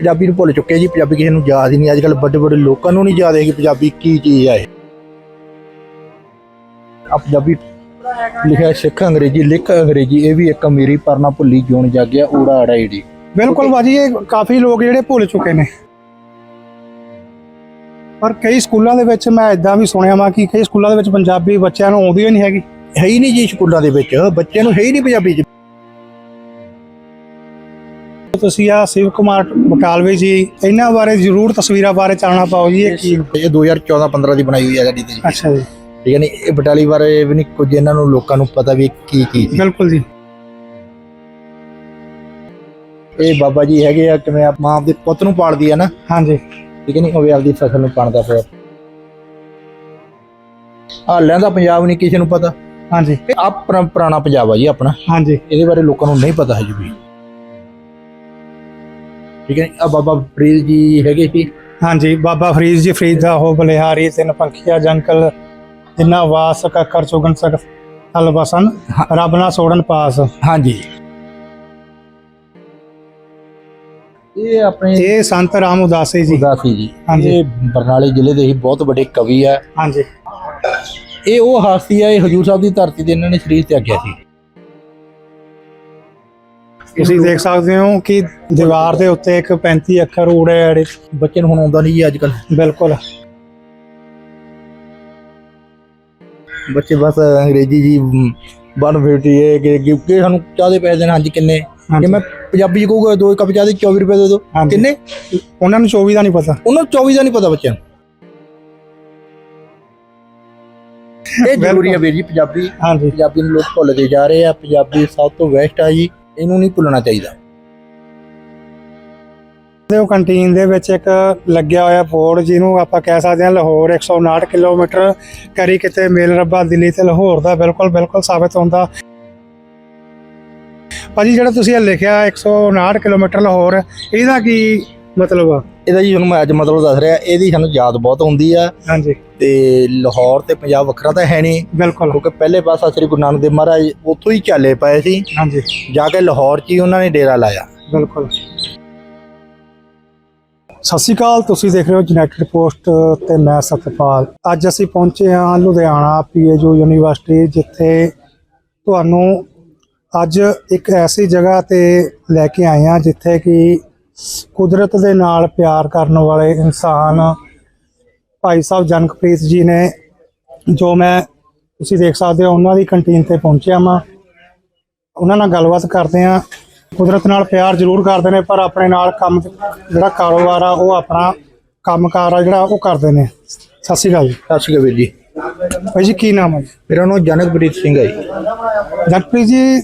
ਪੰਜਾਬੀ ਨੂੰ ਭੁੱਲ ਚੁੱਕੇ ਜੀ ਪੰਜਾਬੀ ਕਿਸੇ ਨੂੰ ਯਾਦ ਹੀ ਨਹੀਂ ਅੱਜ ਕੱਲ ਵੱਡੇ ਵੱਡੇ ਲੋਕਾਂ ਨੂੰ ਨਹੀਂ ਯਾਦ ਹੈ ਕਿ ਪੰਜਾਬੀ ਕੀ ਚੀਜ਼ ਹੈ ਆ ਪੰਜਾਬੀ ਲਿਖਿਆ ਸਿੱਖ ਅੰਗਰੇਜ਼ੀ ਲਿਖ ਅੰਗਰੇਜ਼ੀ ਇਹ ਵੀ ਇੱਕ ਅਮੀਰੀ ਪਰ ਨਾ ਭੁੱਲੀ ਜੂਣ ਜਾਗਿਆ ਊੜਾ ਅੜਾ ਈੜੀ ਬਿਲਕੁਲ ਬਾਜੀ ਇਹ ਕਾਫੀ ਲੋਕ ਜਿਹੜੇ ਭੁੱਲ ਚੁੱਕੇ ਨੇ। ਪਰ ਕਈ ਸਕੂਲਾਂ ਦੇ ਵਿੱਚ ਮੈਂ ਇਦਾਂ ਵੀ ਸੁਣਿਆ ਵਾ ਕਿ ਕਈ ਸਕੂਲਾਂ ਦੇ ਵਿੱਚ ਪੰਜਾਬੀ ਬੱਚਿਆਂ ਨੂੰ ਆਉਂਦੀ ਹੀ ਨਹੀਂ ਹੈਗੀ। ਹੈ ਹੀ ਨਹੀਂ ਜੀ ਸਕੂਲਾਂ ਦੇ ਵਿੱਚ ਬੱਚਿਆਂ ਨੂੰ ਹੈ ਹੀ ਨਹੀਂ ਪੰਜਾਬੀ ਤੁਸੀਂ ਆ ਸ਼ਿਵ ਕੁਮਾਰ ਬਟਾਲਵੀ ਜੀ ਇਹਨਾਂ ਬਾਰੇ ਜ਼ਰੂਰ ਤਸਵੀਰਾਂ ਬਾਰੇ ਚਾਨਣਾ ਪਾਓ ਜੀ ਇਹ ਕੀ? ਇਹ 2014 15 ਦੀ ਬਣਾਈ ਹੋਈ ਹੈ ਗੱਡੀ ਤੇ ਜੀ ਅੱਛਾ ਜੀ। ਠੀਕ ਹੈ ਨਹੀਂ ਇਹ ਬਟਾਲੀ ਬਾਰੇ ਵੀ ਨਹੀਂ ਕੁਝ ਇਹਨਾਂ ਨੂੰ ਲੋਕਾਂ ਨੂੰ ਪਤਾ ਵੀ ਕੀ ਹੈ। ਬਿਲਕੁਲ ਜੀ। ਇਹ ਬਾਬਾ ਜੀ ਹੈਗੇ ਆ ਕਿਵੇਂ ਆ ਮਾਂ ਦੇ ਪੁੱਤ ਨੂੰ ਪਾਲਦੀ ਆ ਨਾ। ਹਾਂਜੀ। ਠੀਕ ਹੈ ਨਹੀਂ ਉਹ ਵੀ ਆਪਦੀ ਫਸਲ ਨੂੰ ਪਾਣਦਾ ਪਿਆ ਹਾਲਿਆਂ ਦਾ ਪੰਜਾਬ ਨਹੀਂ ਕਿਸੇ ਨੂੰ ਪਤਾ। ਹਾਂਜੀ। ਆਪਣਾ ਪੁਰਾਣਾ ਪੰਜਾਬ ਆ ਜੀ ਆਪਣਾ। ਹਾਂਜੀ। ਇਹਦੇ ਬਾਰੇ ਲੋਕਾਂ ਨੂੰ ਨਹੀਂ ਪਤਾ ਹਜੇ ਵੀ। ਠੀਕ ਹੈ ਆ ਬਾਬਾ ਫਰੀਦ ਜੀ ਹੈਗੇ ਸੀ? ਹਾਂਜੀ ਬਾਬਾ ਫਰੀਦ ਜੀ ਫਰੀਦ ਦਾ ਉਹ ਬਲਿਹਾਰੀ ਤਿੰਨ ਪੰਖੀਆ ਜੰਕਲ ਜਿੰਨਾ ਵਾਸ ਕੱਕਰ ਚੁਗਨ ਸਕ ਹਲ ਬਸਨ ਰੱਬ ਨਾ ਸੋੜਨ ਪਾਸ। ਹਾਂਜੀ। ਇਹ ਆਪਣੇ ਇਹ ਸੰਤ ਰਾਮ ਉਦਾਸੀ ਜੀ। ਉਦਾਸੀ ਜੀ। ਹਾਂਜੀ। ਇਹ ਬਰਨਾਲੇ ਜ਼ਿਲ੍ਹੇ ਦੇ ਹੀ ਬਹੁਤ ਵੱਡੇ ਕਵੀ ਆ ਹਾਂਜੀ। ਇਹ ਉਹ ਹਾਸੀ ਆ ਇਹ ਹਜੂਰ ਸਾਹਿਬ ਦੀ ਧਰਤੀ ਤੇ ਇਹਨਾਂ ਨੇ ਸਰੀਰ ਤਿਆਗਿਆ ਸੀ। ਤੁਸੀਂ ਦੇਖ ਸਕਦੇ ਹੋ ਕਿ ਦੀਵਾਰ ਦੇ ਉੱਤੇ ਇੱਕ 35 ਅੱਖਰ ਊੜੇ ਅੜੇ ਬੱਚੇ ਨੂੰ ਹੁਣ ਆਉਂਦਾ ਨਹੀਂ ਜੀ ਅੱਜ ਕੱਲ ਬਿਲਕੁਲ। ਬੱਚੇ ਬਸ ਅੰਗਰੇਜ਼ੀ ਜੀ ਬਨ ਫੇਟੀ ਹੈ ਕਿ ਕਿ ਕਿ ਸਾਨੂੰ ਚਾਹ ਦੇ ਪੈਸੇ ਦੇਣ ਹਾਂਜੀ ਕਿੰਨੇ? ਜੇ ਮੈਂ ਪੰਜਾਬੀ ਚ ਕਹੂਗਾ ਦੋ ਕੱਪ ਚਾਹ ਦੇ 24 ਰੁਪਏ ਦੇ ਹਾਂਜੀ। ਕਿੰਨੇ? ਉਹਨਾਂ ਨੂੰ 24 ਦਾ ਨਹੀਂ ਪਤਾ। ਉਹਨਾਂ ਨੂੰ 24 ਦਾ ਨਹੀਂ ਪਤਾ ਬੱਚਿਆਂ ਨੂੰ। ਇਹ ਜ਼ਰੂਰੀ ਹੈ ਵੀਰ ਜੀ ਪੰਜਾਬੀ ਹਾਂਜੀ। ਪੰਜਾਬੀ ਨੂੰ ਲੋਕ ਭੁੱਲਦੇ ਜਾ ਰਹੇ ਆ ਪੰਜਾਬੀ ਸਭ ਤੋਂ ਬੈਸਟ ਆ ਜੀ। ਇਹਨੂੰ ਨਹੀਂ ਭੁੱਲਣਾ ਚਾਹੀਦਾ। ਉਹ ਕੰਟੀਨ ਦੇ ਵਿੱਚ ਇੱਕ ਲੱਗਿਆ ਹੋਇਆ ਬੋਰਡ ਜਿਹਨੂੰ ਆਪਾਂ ਕਹਿ ਸਕਦੇ ਹਾਂ ਲਾਹੌਰ 159 ਕਿਲੋਮੀਟਰ ਕਰੀ ਕਿਤੇ ਮੇਲ ਰੱਬਾ ਦਿੱਲੀ ਤੇ ਲਾਹੌਰ ਦਾ ਬਿਲਕੁਲ ਬਿਲਕੁਲ ਸਾਬਤ ਹੁੰਦਾ। ਭਾਜੀ ਜਿਹੜਾ ਤੁਸੀਂ ਇਹ ਲਿਖਿਆ 159 ਕਿਲੋਮੀਟਰ ਲਾਹੌਰ ਇਹਦਾ ਕੀ ਮਤਲਬ ਆ? ਇਹਦਾ ਜੀ ਤੁਹਾਨੂੰ ਮੈਂ ਅੱਜ ਮਤਲਬ ਦੱਸ ਰਿਹਾ ਇਹਦੀ ਸਾਨੂੰ ਯਾਦ ਬਹੁਤ ਆਉਂਦੀ ਆ। ਹਾਂਜੀ। ਤੇ ਲਾਹੌਰ ਤੇ ਪੰਜਾਬ ਵੱਖਰਾ ਤਾਂ ਹੈ ਨਹੀਂ। ਬਿਲਕੁਲ। ਕਿਉਂਕਿ ਪਹਿਲੇ ਪਾਸਾ ਸ੍ਰੀ ਗੁਰੂ ਨਾਨਕ ਦੇਵ ਮਹਾਰਾਜ ਉੱਥੋਂ ਹੀ ਚਾਲੇ ਪਏ ਸੀ। ਹਾਂਜੀ। ਜਾ ਕੇ ਲਾਹੌਰ 'ਚ ਹੀ ਉਹਨਾਂ ਨੇ ਡੇਰਾ ਲਾਇਆ। ਬਿਲਕੁਲ। ਸਤਿ ਸ਼੍ਰੀ ਅਕਾਲ ਤੁਸੀਂ ਦੇਖ ਰਹੇ ਹੋ ਯੂਨਾਈਟਿਡ ਪੋਸਟ ਤੇ ਮੈਂ ਸਤਪਾਲ। ਅੱਜ ਅਸੀਂ ਪਹੁੰਚੇ ਹਾਂ ਲੁਧਿਆਣਾ ਪੀਏਯੂ ਯੂਨੀਵਰਸਿਟੀ ਜਿੱਥੇ ਤੁਹਾਨੂੰ ਅੱਜ ਇੱਕ ਐਸੀ ਜਗ੍ਹਾ ਤੇ ਲੈ ਕੇ ਆਏ ਹਾਂ ਜਿੱਥੇ ਕਿ ਕੁਦਰਤ ਦੇ ਨਾਲ ਪਿਆਰ ਕਰਨ ਵਾਲੇ ਇਨਸਾਨ ਭਾਈ ਸਾਹਿਬ ਜਨਕਪ੍ਰੀਤ ਜੀ ਨੇ ਜੋ ਮੈਂ ਤੁਸੀਂ ਦੇਖ ਸਕਦੇ ਹੋ ਉਹਨਾਂ ਦੀ ਕੰਟੀਨ ਤੇ ਪਹੁੰਚਿਆ ਮੈਂ ਉਹਨਾਂ ਨਾਲ ਗੱਲਬਾਤ ਕਰਦੇ ਆ ਕੁਦਰਤ ਨਾਲ ਪਿਆਰ ਜ਼ਰੂਰ ਕਰਦੇ ਨੇ ਪਰ ਆਪਣੇ ਨਾਲ ਕੰਮ ਜਿਹੜਾ ਕਾਰੋਬਾਰ ਆ ਉਹ ਆਪਣਾ ਕੰਮਕਾਰ ਆ ਜਿਹੜਾ ਉਹ ਕਰਦੇ ਨੇ। ਸਤਿ ਸ਼੍ਰੀ ਅਕਾਲ ਜੀ। ਸਤਿ ਸ਼੍ਰੀ ਅਕਾਲ ਵੀਰ ਜੀ। ਭਾਈ ਜੀ ਕੀ ਨਾਮ ਹੈ? ਮੇਰਾ ਨਾਮ ਜਨਕਪ੍ਰੀਤ ਸਿੰਘ ਹੈ ਜੀ। ਜਗਪ੍ਰੀਤ ਜੀ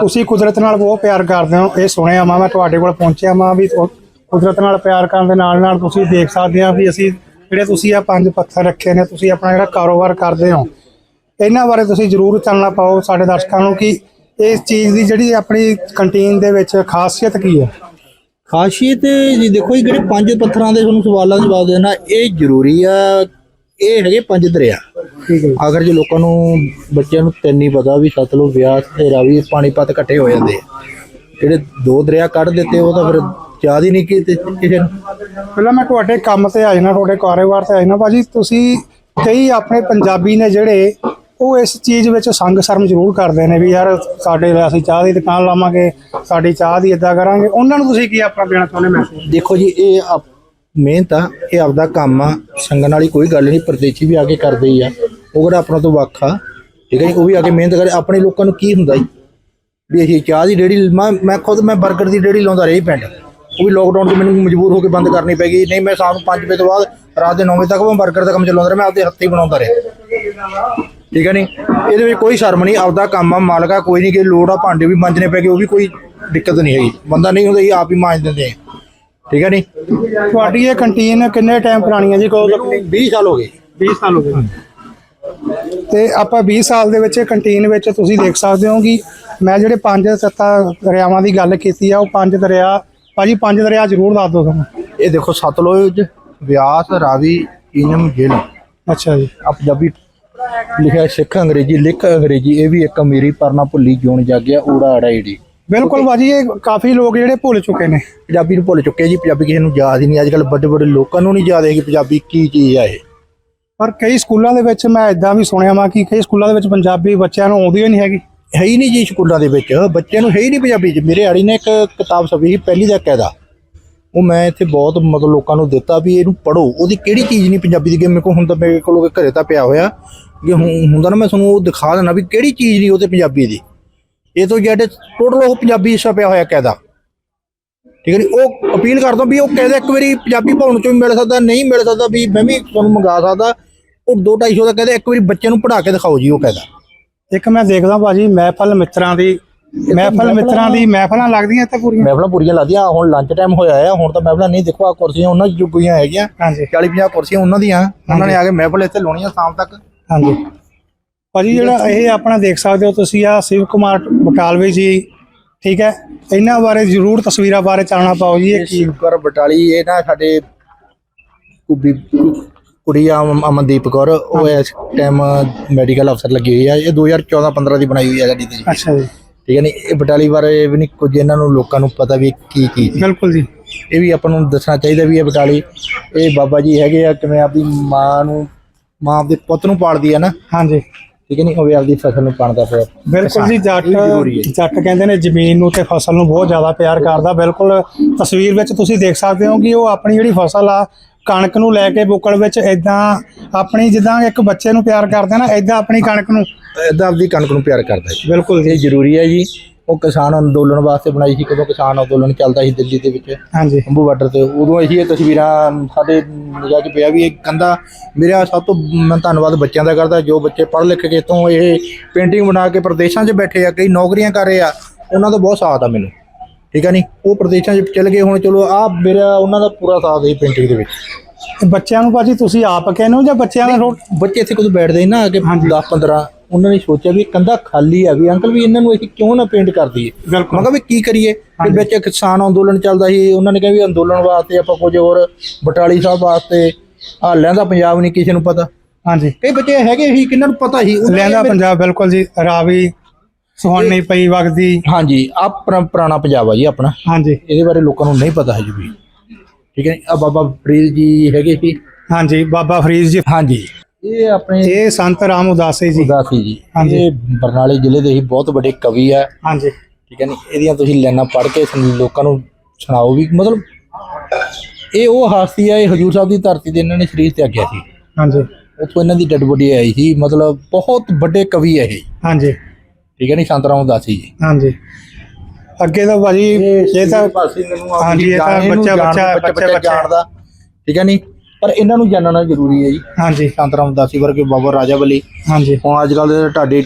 ਤੁਸੀਂ ਕੁਦਰਤ ਨਾਲ ਬਹੁਤ ਪਿਆਰ ਕਰਦੇ ਹੋ ਇਹ ਸੁਣਿਆ ਮੈਂ ਮੈਂ ਤੁਹਾਡੇ ਕੋਲ ਪਹੁੰਚਿਆ ਮੈਂ ਵੀ ਕੁਦਰਤ ਨਾਲ ਪਿਆਰ ਕਰਨ ਦੇ ਨਾਲ ਨਾਲ ਤੁਸੀਂ ਦੇਖ ਸਕਦੇ ਆ ਵੀ ਅਸੀਂ ਜਿਹੜੇ ਤੁਸੀਂ ਆ ਪੰਜ ਪੱਥਰ ਰੱਖੇ ਨੇ ਤੁਸੀਂ ਆਪਣਾ ਜਿਹੜਾ ਕਾਰੋਬਾਰ ਕਰਦੇ ਹੋ ਇਹਨਾਂ ਬਾਰੇ ਤੁਸੀਂ ਜ਼ਰੂਰ ਚਾਨਣਾ ਪਾਓ ਸਾਡੇ ਦਰਸ਼ਕਾਂ ਨੂੰ ਕਿ ਇਸ ਚੀਜ਼ ਦੀ ਜਿਹੜੀ ਆਪਣੀ ਕੰਟੀਨ ਦੇ ਵਿੱਚ ਖਾਸੀਅਤ ਕੀ ਹੈ ਖਾਸੀਅਤ ਜੀ ਦੇਖੋ ਜੀ ਜਿਹੜੇ ਪੰਜ ਪੱਥਰਾਂ ਦੇ ਤੁਹਾਨੂੰ ਸਵਾਲਾਂ ਦੇ ਜਵਾਬ ਦੇਣਾ ਇਹ ਜ਼ਰੂਰੀ ਆ ਇਹ ਹੈਗੇ ਪੰਜ ਦਰਿਆ ਠੀਕ। ਅਗਰ ਜੇ ਲੋਕਾਂ ਨੂੰ ਬੱਚਿਆਂ ਨੂੰ ਤਿੰਨ ਹੀ ਪਤਾ ਵੀ ਸਤਲੁਜ ਬਿਆਸ ਤੇ ਰਾਵੀ ਪਾਣੀਪਤ ਇਕੱਠੇ ਹੋ ਜਾਂਦੇ ਆ ਜਿਹੜੇ ਦੋ ਦਰਿਆ ਕੱਢ ਦਿੱਤੇ ਉਹ ਤਾਂ ਫਿਰ ਯਾਦ ਹੀ ਨਹੀਂ ਕੀਤੇ ਕਿਸੇ ਨੂੰ? ਪਹਿਲਾਂ ਮੈਂ ਤੁਹਾਡੇ ਕੰਮ ਤੇ ਆ ਜਾਣਾ ਤੁਹਾਡੇ ਕਾਰੋਬਾਰ ਤੇ ਆ ਜਾਣਾ ਭਾਜੀ ਤੁਸੀਂ ਕਈ ਆਪਣੇ ਪੰਜਾਬੀ ਨੇ ਜਿਹੜੇ ਉਹ ਇਸ ਚੀਜ਼ ਵਿੱਚ ਸੰਗ ਸ਼ਰਮ ਜ਼ਰੂਰ ਕਰਦੇ ਨੇ ਵੀ ਯਾਰ ਸਾਡੇ ਲਈ ਅਸੀਂ ਚਾਹ ਦੀ ਦੁਕਾਨ ਲਾਵਾਂਗੇ ਸਾਡੀ ਚਾਹ ਦੀ ਇਦਾਂ ਕਰਾਂਗੇ। ਉਹਨਾਂ ਨੂੰ ਤੁਸੀਂ ਕੀ ਆਪਣਾ ਦੇਣਾ ਚਾਹੁੰਦੇ ਮੈਸੇਜ ਦੇਖੋ ਜੀ ਇਹ ਮਿਹਨਤ ਆ ਇਹ ਆਪਦਾ ਕੰਮ ਆ ਸੰਗਣ ਵਾਲੀ ਕੋਈ ਗੱਲ ਨਹੀਂ ਪਰਦੇਸੀ ਵੀ ਆ ਕੇ ਕਰਦੇ ਹੀ ਆ। ਉਹ ਕਿਹੜਾ ਆਪਣਾ ਤੋਂ ਵੱਖ ਆ ਠੀਕ ਹੈ ਜੀ? ਉਹ ਵੀ ਆ ਕੇ ਮਿਹਨਤ ਕਰੇ। ਆਪਣੇ ਲੋਕਾਂ ਨੂੰ ਕੀ ਹੁੰਦਾ ਜੀ? ਵੀ ਅਸੀਂ ਚਾਹ ਦੀ ਰੇੜੀ ਮੈਂ ਖੁਦ ਮੈਂ 버ਗਰ ਦੀ ਰੇੜੀ ਲਾਉਂਦਾ ਰਹੀ ਪਿੰਡ। ਉਹ ਵੀ ਲੋਕਡਾਊਨ 'ਚ ਮੈਨੂੰ ਮਜਬੂਰ ਹੋ ਕੇ ਬੰਦ ਕਰਨੀ ਪੈ ਗਈ। ਨਹੀਂ ਮੈਂ ਸ਼ਾਮ ਨੂੰ 5 ਵਜੇ ਤੋਂ ਬਾਅਦ ਰਾਤ ਦੇ 9 ਵਜੇ ਤੱਕ ਮੈਂ 버ਗਰ ਦਾ ਕੰਮ ਚਲਾਉਂਦਾ ਰਿਹਾ ਮੈਂ ਆਪਦੇ ਹੱਥੀਂ ਬਣਾਉਂਦਾ ਰਿਹਾ। ਠੀਕ ਹੈ ਨਹੀਂ ਇਹਦੇ ਵਿੱਚ ਕੋਈ ਸ਼ਰਮ ਨਹੀਂ ਆਪਦਾ ਕੰਮ ਆ ਮਾਲਕ ਕੋਈ ਨਹੀਂ ਕਿ ਲੋੜ ਆ ਭਾਂਡੇ ਵੀ ਮਾਂਜਣੇ ਪੈ ਗਏ ਉਹ ਵੀ ਕੋਈ ਦਿੱਕਤ ਨਹੀਂ ਹੈਗੀ। ਬੰਦਾ ਨਹੀਂ ਹੁੰਦਾ ਜੀ ਆਪ ਹੀ ਮਾਂਜ ਦਿੰਦੇ ਆ। ਠੀਕ ਹੈ ਨਹੀਂ ਤੁਹਾਡੀ ਇਹ ਕੰਟੀਨ ਕਿੰਨੇ ਟਾਈਮ ਪੁਰਾਣੀ ਹੈ ਜੀ ਕੋਲ 20 ਸਾਲ ਹੋ ਗਏ। 20 ਸਾਲ ਹੋ ਗਏ। ਤੇ ਆਪਾਂ 20 ਸਾਲ ਦੇ ਵਿੱਚ ਕੰਟੀਨ ਵਿੱਚ ਤੁਸੀਂ ਦੇਖ ਸਕਦੇ ਹੋ ਕਿ ਮੈਂ ਜਿਹੜੇ ਪੰਜ ਸੱਤਾ ਦਰਿਆਵਾਂ ਦੀ ਗੱਲ ਕੀਤੀ ਆ ਉਹ ਪੰਜ ਦਰਿਆ ਭਾਜੀ ਪੰਜ ਦਰਿਆ ਜ਼ਰੂਰ ਦੱਸ ਦਿਓ ਤੁਹਾਨੂੰ ਇਹ ਦੇਖੋ ਸਤਲੁਜ ਬਿਆਸ ਰਾਵੀ ਈਨਮ ਜੇਲਮ ਅੱਛਾ ਜੀ। ਆ ਪੰਜਾਬੀ ਲਿਖਿਆ ਸਿੱਖ ਅੰਗਰੇਜ਼ੀ ਲਿਖ ਅੰਗਰੇਜ਼ੀ ਇਹ ਵੀ ਇੱਕ ਅਮੀਰੀ ਪਰ ਨਾ ਭੁੱਲੀ ਜੂਣ ਜਾਗਿਆ ਊੜਾ ਅੜਾ ਈੜੀ ਬਿਲਕੁਲ ਭਾਜੀ ਇਹ ਕਾਫੀ ਲੋਕ ਜਿਹੜੇ ਭੁੱਲ ਚੁੱਕੇ ਨੇ। ਪੰਜਾਬੀ ਨੂੰ ਭੁੱਲ ਚੁੱਕੇ ਜੀ ਪੰਜਾਬੀ ਕਿਸੇ ਨੂੰ ਯਾਦ ਹੀ ਨਹੀਂ। ਅੱਜ ਕੱਲ ਵੱਡੇ ਵੱਡੇ ਲੋਕਾਂ ਨੂੰ ਨਹੀਂ ਯਾਦ ਹੈ ਕਿ ਪੰਜਾਬੀ ਕੀ ਚੀਜ਼ ਆ ਇਹ। ਪਰ ਕਈ ਸਕੂਲਾਂ ਦੇ ਵਿੱਚ ਮੈਂ ਇਦਾਂ ਵੀ ਸੁਣਿਆ ਵਾ ਕਿ ਕਈ ਸਕੂਲਾਂ ਦੇ ਵਿੱਚ ਪੰਜਾਬੀ ਬੱਚਿਆਂ ਨੂੰ ਆਉਂਦੀ ਹੀ ਨਹੀਂ ਹੈਗੀ। ਹੈ ਹੀ ਨਹੀਂ ਜੀ ਸਕੂਲਾਂ ਦੇ ਵਿੱਚ। ਬੱਚਿਆਂ ਨੂੰ ਹੈ ਹੀ ਨਹੀਂ ਪੰਜਾਬੀ ਚ। ਮੇਰੇ ਆੜੀ ਨੇ ਇੱਕ ਕਿਤਾਬ ਛਪੀ ਸੀ, ਪਹਿਲੀ ਦਾ ਕਾਇਦਾ ਉਹ ਮੈਂ ਇੱਥੇ ਬਹੁਤ ਮਤਲਬ ਲੋਕਾਂ ਨੂੰ ਦਿੱਤਾ ਵੀ ਇਹਨੂੰ ਪੜੋ ਉਹਦੀ ਕਿਹੜੀ ਚੀਜ਼ ਨਹੀਂ ਪੰਜਾਬੀ ਦੀ ਕਿ ਮੇਰੇ ਕੋਲ ਹੁੰਦਾ ਮੇਰੇ ਕੋਲ ਘਰੇ ਤਾਂ ਪਿਆ ਹੋਇਆ। ਕਿ ਹੁਣ- ਹੁੰਦਾ ਨਾ ਮੈਂ ਤੁਹਾਨੂੰ ਉਹ ਦਿਖਾ ਦੇਣਾ ਵੀ ਕਿਹੜੀ ਚੀਜ਼ ਨਹੀਂ ਉਹਦੇ ਪੰਜਾਬੀ ਦੀ। ਇਹ ਤੋਂ ਜਿਹੜੇ ਟੋਟਲ ਉਹ ਪੰਜਾਬੀ ਛਪਿਆ ਹੋਇਆ ਕਾਇਦਾ ਠੀਕ ਹੈ ਨਹੀਂ ਉਹ ਅਪੀਲ ਕਰਦਾ ਵੀ ਉਹ ਕਾਇਦਾ ਇੱਕ ਵਾਰੀ ਪੰਜਾਬੀ ਭਾਉਣ ਚੋਂ ਵੀ ਮਿਲ ਸਕਦਾ, ਨਹੀਂ ਮਿਲ ਸਕਦਾ ਵੀ ਮੈਂ ਵੀ ਤੁਹਾਨੂੰ ਮੰਗਾ ਸਕਦਾ। ਉਹ 2 250 ਦਾ ਕਹਿੰਦੇ ਇੱਕ ਵਾਰੀ ਬੱਚੇ ਨੂੰ ਪੜ੍ਹਾ ਕੇ ਦਿਖਾਓ ਜੀ ਉਹ ਕਾਇਦਾ ਇੱਕ ਮੈਂ ਦੇਖਦਾ ਭਾਜੀ ਮਹਿਫਲ ਮਿੱਤਰਾਂ ਦੀ ਮਹਿਫਲ ਮਿੱਤਰਾਂ ਦੀ ਮਹਿਫਲਾਂ ਲੱਗਦੀਆਂ ਇੱਥੇ ਪੂਰੀਆਂ। ਮਹਿਫਲਾਂ ਪੂਰੀਆਂ ਲੱਗਦੀਆਂ। ਹੁਣ ਲੰਚ ਟਾਈਮ ਹੋਇਆ ਆ ਹੁਣ ਤਾਂ ਮਹਿਫਲਾਂ ਨਹੀਂ ਦੇਖੋ ਆ ਕੁਰਸੀਆਂ ਉਹਨਾਂ ਦੀ ਚੁੱਕੀਆਂ ਹੈਗੀਆਂ ਹਾਂਜੀ। 40 50 ਕੁਰਸੀਆਂ ਉਹਨਾਂ ਦੀਆਂ ਉਹਨਾਂ ਨੇ ਆ ਕੇ ਮਹਿਫਲ ਇੱਥੇ ਲਾਉਣੀਆਂ ਸ਼ਾਮ ਤੱਕ। ਹਾਂਜੀ। ਭਾਜੀ ਜਿਹੜਾ ਇਹ ਆਪਣਾ ਦੇਖ ਸਕਦੇ ਹੋ ਤੁਸੀਂ ਆ ਸ਼ਿਵ ਕੁਮਾਰ ਬਟਾਲਵੀ ਜੀ ਠੀਕ ਹੈ। ਇਹਨਾਂ ਬਾਰੇ ਜ਼ਰੂਰ ਤਸਵੀਰਾਂ ਬਾਰੇ ਚਾਨਣਾ ਪਾਓ ਜੀ ਇਹ ਕੀ ਸ਼ਿਵਕਰ ਬਟਾਲੀ ਇਹ ਨਾ ਸਾਡੇ ਕੁਬੀ ਕੁੜੀ ਆ ਅਮ- ਅਮਨਦੀਪ ਕੌਰ ਉਹ ਇਸ ਟਾਈਮ ਮੈਡੀਕਲ ਅਫਸਰ ਲੱਗੀ ਹੋਈ ਆ। ਇਹ 2014 15 ਦੀ ਬਣਾਈ ਹੋਈ ਆ ਗੱਡੀ ਤੇ ਜੀ। ਅੱਛਾ ਜੀ। ਠੀਕ ਹੈ ਨਹੀਂ ਇਹ ਬਟਾਲੀ ਬਾਰੇ ਵੀ ਨਹੀਂ ਕੁਝ ਇਹਨਾਂ ਨੂੰ ਲੋਕਾਂ ਨੂੰ ਪਤਾ ਵੀ ਕੀ ਕੀ। ਬਿਲਕੁਲ ਜੀ। ਇਹ ਵੀ ਆਪਾਂ ਨੂੰ ਦੱਸਣਾ ਚਾਹੀਦਾ ਵੀ ਇਹ ਬਟਾਲੀ ਇਹ ਬਾਬਾ ਜੀ ਹੈਗੇ ਆ ਕਿਵੇਂ ਆਪਦੀ ਮਾਂ ਨੂੰ ਮਾਂ ਆਪਦੇ ਪੁੱਤ ਨੂੰ ਪਾਲਦੀ ਆ ਨਾ। ਹਾਂਜੀ। ਠੀਕ ਹੈ ਨਹੀਂ ਉਹ ਵੀ ਆਪਦੀ ਫਸਲ ਨੂੰ ਪਾਣਦਾ ਪਿਆ ਬਿਲਕੁਲ ਜੀ ਜੱਟ ਇਹ ਜ਼ਰੂਰੀ ਹੈ। ਜੱਟ ਕਹਿੰਦੇ ਨੇ ਜ਼ਮੀਨ ਨੂੰ ਤੇ ਫਸਲ ਨੂੰ ਬਹੁਤ ਜ਼ਿਆਦਾ ਪਿਆਰ ਕਰਦਾ। ਬਿਲਕੁਲ ਤਸਵੀਰ ਵਿੱਚ ਤੁਸੀਂ ਦੇਖ ਸਕਦੇ ਹੋ ਕਿ ਉਹ ਆਪਣੀ ਜਿਹੜੀ ਫਸਲ ਆ ਕਣਕ ਨੂੰ ਲੈ ਕੇ ਬੁੱਕਲ ਵਿੱਚ ਇਦਾਂ ਆਪਣੀ ਜਿੱਦਾਂ ਇੱਕ ਬੱਚੇ ਨੂੰ ਪਿਆਰ ਕਰਦੇ ਨਾ ਇਦਾਂ ਆਪਣੀ ਕਣਕ ਨੂੰ। ਇਦਾਂ ਆਪਦੀ ਕਣਕ ਨੂੰ ਪਿਆਰ ਕਰਦਾ ਜੀ। ਬਿਲਕੁਲ ਜੀ। ਇਹ ਜ਼ਰੂਰੀ ਹੈ ਜੀ। ਉਹ ਕਿਸਾਨ ਅੰਦੋਲਨ ਵਾਸਤੇ ਬਣਾਈ ਸੀ ਕਦੋਂ ਕਿਸਾਨ ਅੰਦੋਲਨ ਚੱਲਦਾ ਸੀ ਦਿੱਲੀ ਦੇ ਵਿੱਚ। ਹਾਂਜੀ। ਅੰਬੂ ਬਾਰਡਰ ਤੇ। ਉਦੋਂ ਅਸੀਂ ਇਹ ਤਸਵੀਰਾਂ ਸਾਡੇ ਨਿਗਾਹ 'ਚ ਪਿਆ ਵੀ ਇਹ ਕੰਦਾ ਮੇਰਾ ਸਭ ਤੋਂ ਮੈਂ ਧੰਨਵਾਦ ਬੱਚਿਆਂ ਦਾ ਕਰਦਾ ਜੋ ਬੱਚੇ ਪੜ੍ਹ ਲਿਖ ਕੇ ਤੋਂ ਇਹ ਪੇਂਟਿੰਗ ਬਣਾ ਕੇ ਪ੍ਰਦੇਸ਼ਾਂ 'ਚ ਬੈਠੇ ਆ ਕਈ ਨੌਕਰੀਆਂ ਕਰ ਰਹੇ ਆ ਉਹਨਾਂ ਦਾ ਬਹੁਤ ਸਾਥ ਆ ਮੈਨੂੰ। ਠੀਕ ਆ ਨਹੀਂ ਉਹ ਪ੍ਰਦੇਸ਼ਾਂ 'ਚ ਚਲੇ ਗਏ ਹੁਣ ਚਲੋ ਆ ਮੇਰਾ ਉਹਨਾਂ ਦਾ ਪੂਰਾ ਸਾਥ ਹੈ ਪੇਂਟਿੰਗ ਦੇ ਵਿੱਚ। ਬੱਚਿਆਂ ਨੂੰ ਭਾਜੀ ਤੁਸੀਂ ਆਪ ਕਹਿੰਦੇ ਹੋ ਜਾਂ ਬੱਚਿਆਂ ਦਾ ਬੱਚੇ ਇੱਥੇ ਕਦੋਂ ਬੈਠਦੇ ਨਾ ਅੱਗੇ ਹਾਂਜੀ। 10 15 ਉਹਨਾਂ ਨੇ ਸੋਚਿਆ ਵੀ ਕੰਧਾ ਖਾਲੀ ਆ ਵੀ ਅੰਕਲ ਵੀ ਇਹਨਾਂ ਨੂੰ ਅਸੀਂ ਕਿਉਂ ਨਾ ਪੇਂਟ ਕਰ ਦਈਏ ਮੈਂ ਕਿਹਾ ਵੀ ਕੀ ਕਰੀਏ? ਤੇ ਵਿੱਚ ਕਿਸਾਨ ਅੰਦੋਲਨ ਚੱਲਦਾ ਸੀ ਉਹਨਾਂ ਨੇ ਕਿਹਾ ਵੀ ਅੰਦੋਲਨ ਵਾਸਤੇ ਆਪਾਂ ਕੁਝ ਹੋਰ ਬਟਾਲੀ ਸਾਹਿਬ ਵਾਸਤੇ ਹਾਲਿਆਂ ਦਾ ਪੰਜਾਬ ਨਹੀਂ ਕਿਸੇ ਨੂੰ ਪਤਾ। ਹਾਂਜੀ। ਕਈ ਬੱਚੇ ਹੈਗੇ ਸੀ ਕਿੰਨਾਂ ਨੂੰ ਪਤਾ ਸੀ? ਲੈਂਦਾ ਪੰਜਾਬ ਬਿਲਕੁਲ ਜੀ ਰਾਵੀ ਸੁਹਾਣੀ ਪਈ ਵਗਦੀ। ਹਾਂਜੀ ਆ ਪੁਰਾਣਾ ਪੰਜਾਬ ਆ ਜੀ ਆਪਣਾ। ਹਾਂਜੀ। ਇਹਦੇ ਬਾਰੇ ਲੋਕਾਂ ਨੂੰ ਨਹੀਂ ਪਤਾ ਹੈ ਜੀ ਵੀ। ਠੀਕ ਹੈ ਆ ਬਾਬਾ ਫਰੀਦ ਜੀ ਹੈਗੇ ਸੀ? ਹਾਂਜੀ ਬਾਬਾ ਫਰੀਦ ਜੀ। ਹਾਂਜੀ। ਇਹ ਆਪਣੇ ਇਹ ਸੰਤ ਰਾਮ ਉਦਾਸੀ ਜੀ। ਉਦਾਸੀ ਜੀ। ਹਾਂਜੀ। ਇਹ ਬਰਨਾਲੇ ਜ਼ਿਲ੍ਹੇ ਦੇ ਹੀ ਬਹੁਤ ਵੱਡੇ ਕਵੀ ਆ। ਹਾਂਜੀ। ਠੀਕ ਹੈ ਨੀ ਇਹਦੀਆਂ ਤੁਸੀਂ ਲਾਈਨਾਂ ਪੜ੍ਹ ਕੇ ਲੋਕਾਂ ਨੂੰ ਸੁਣਾਓ ਵੀ ਮਤਲਬ ਇਹ ਉਹ ਹਾਸੀ ਆ ਇਹ ਹਜੂਰ ਸਾਹਿਬ ਦੀ ਧਰਤੀ ਤੇ ਇਹਨਾਂ ਨੇ ਸਰੀਰ ਤਿਆਗਿਆ ਸੀ। ਹਾਂਜੀ। ਉੱਥੋਂ ਇਹਨਾਂ ਦੀ ਡੈਡ ਬੋਡੀ ਆਈ ਸੀ। ਮਤਲਬ ਬਹੁਤ ਵੱਡੇ ਕਵੀ ਆ ਇਹ। ਹਾਂਜੀ। ਠੀਕ ਹੈ ਨਹੀਂ ਸੰਤਰਾਮ ਉਦਾਸੀ ਜੀ। ਹਾਂਜੀ। ਅੱਗੇ ਤਾਂ ਭਾਜੀ ਇਹ ਤਾਂ ਭਾਸੀ ਮੈਨੂੰ ਹਾਂਜੀ, ਇਹ ਤਾਂ ਜਾਣੇ ਨੂੰ ਬੱਚਾ- ਬੱਚਾ- ਬੱਚਾ ਬੱਚਾ- ਜਾਣਦਾ। ਠੀਕ ਹੈ ਨਹੀਂ ਪਰ ਇਹਨਾਂ ਨੂੰ ਜਾਣਨਾ ਜ਼ਰੂਰੀ ਹੈ ਜੀ। ਹਾਂਜੀ। ਸੰਤਰਾਮ ਉਦਾਸੀ ਵਰਗੇ ਬਾਬਾ ਰਾਜਾ ਬਲੀ ਹਾਂਜੀ। ਹੁਣ ਅੱਜ ਕੱਲ ਦੇ ਢਾਡੇ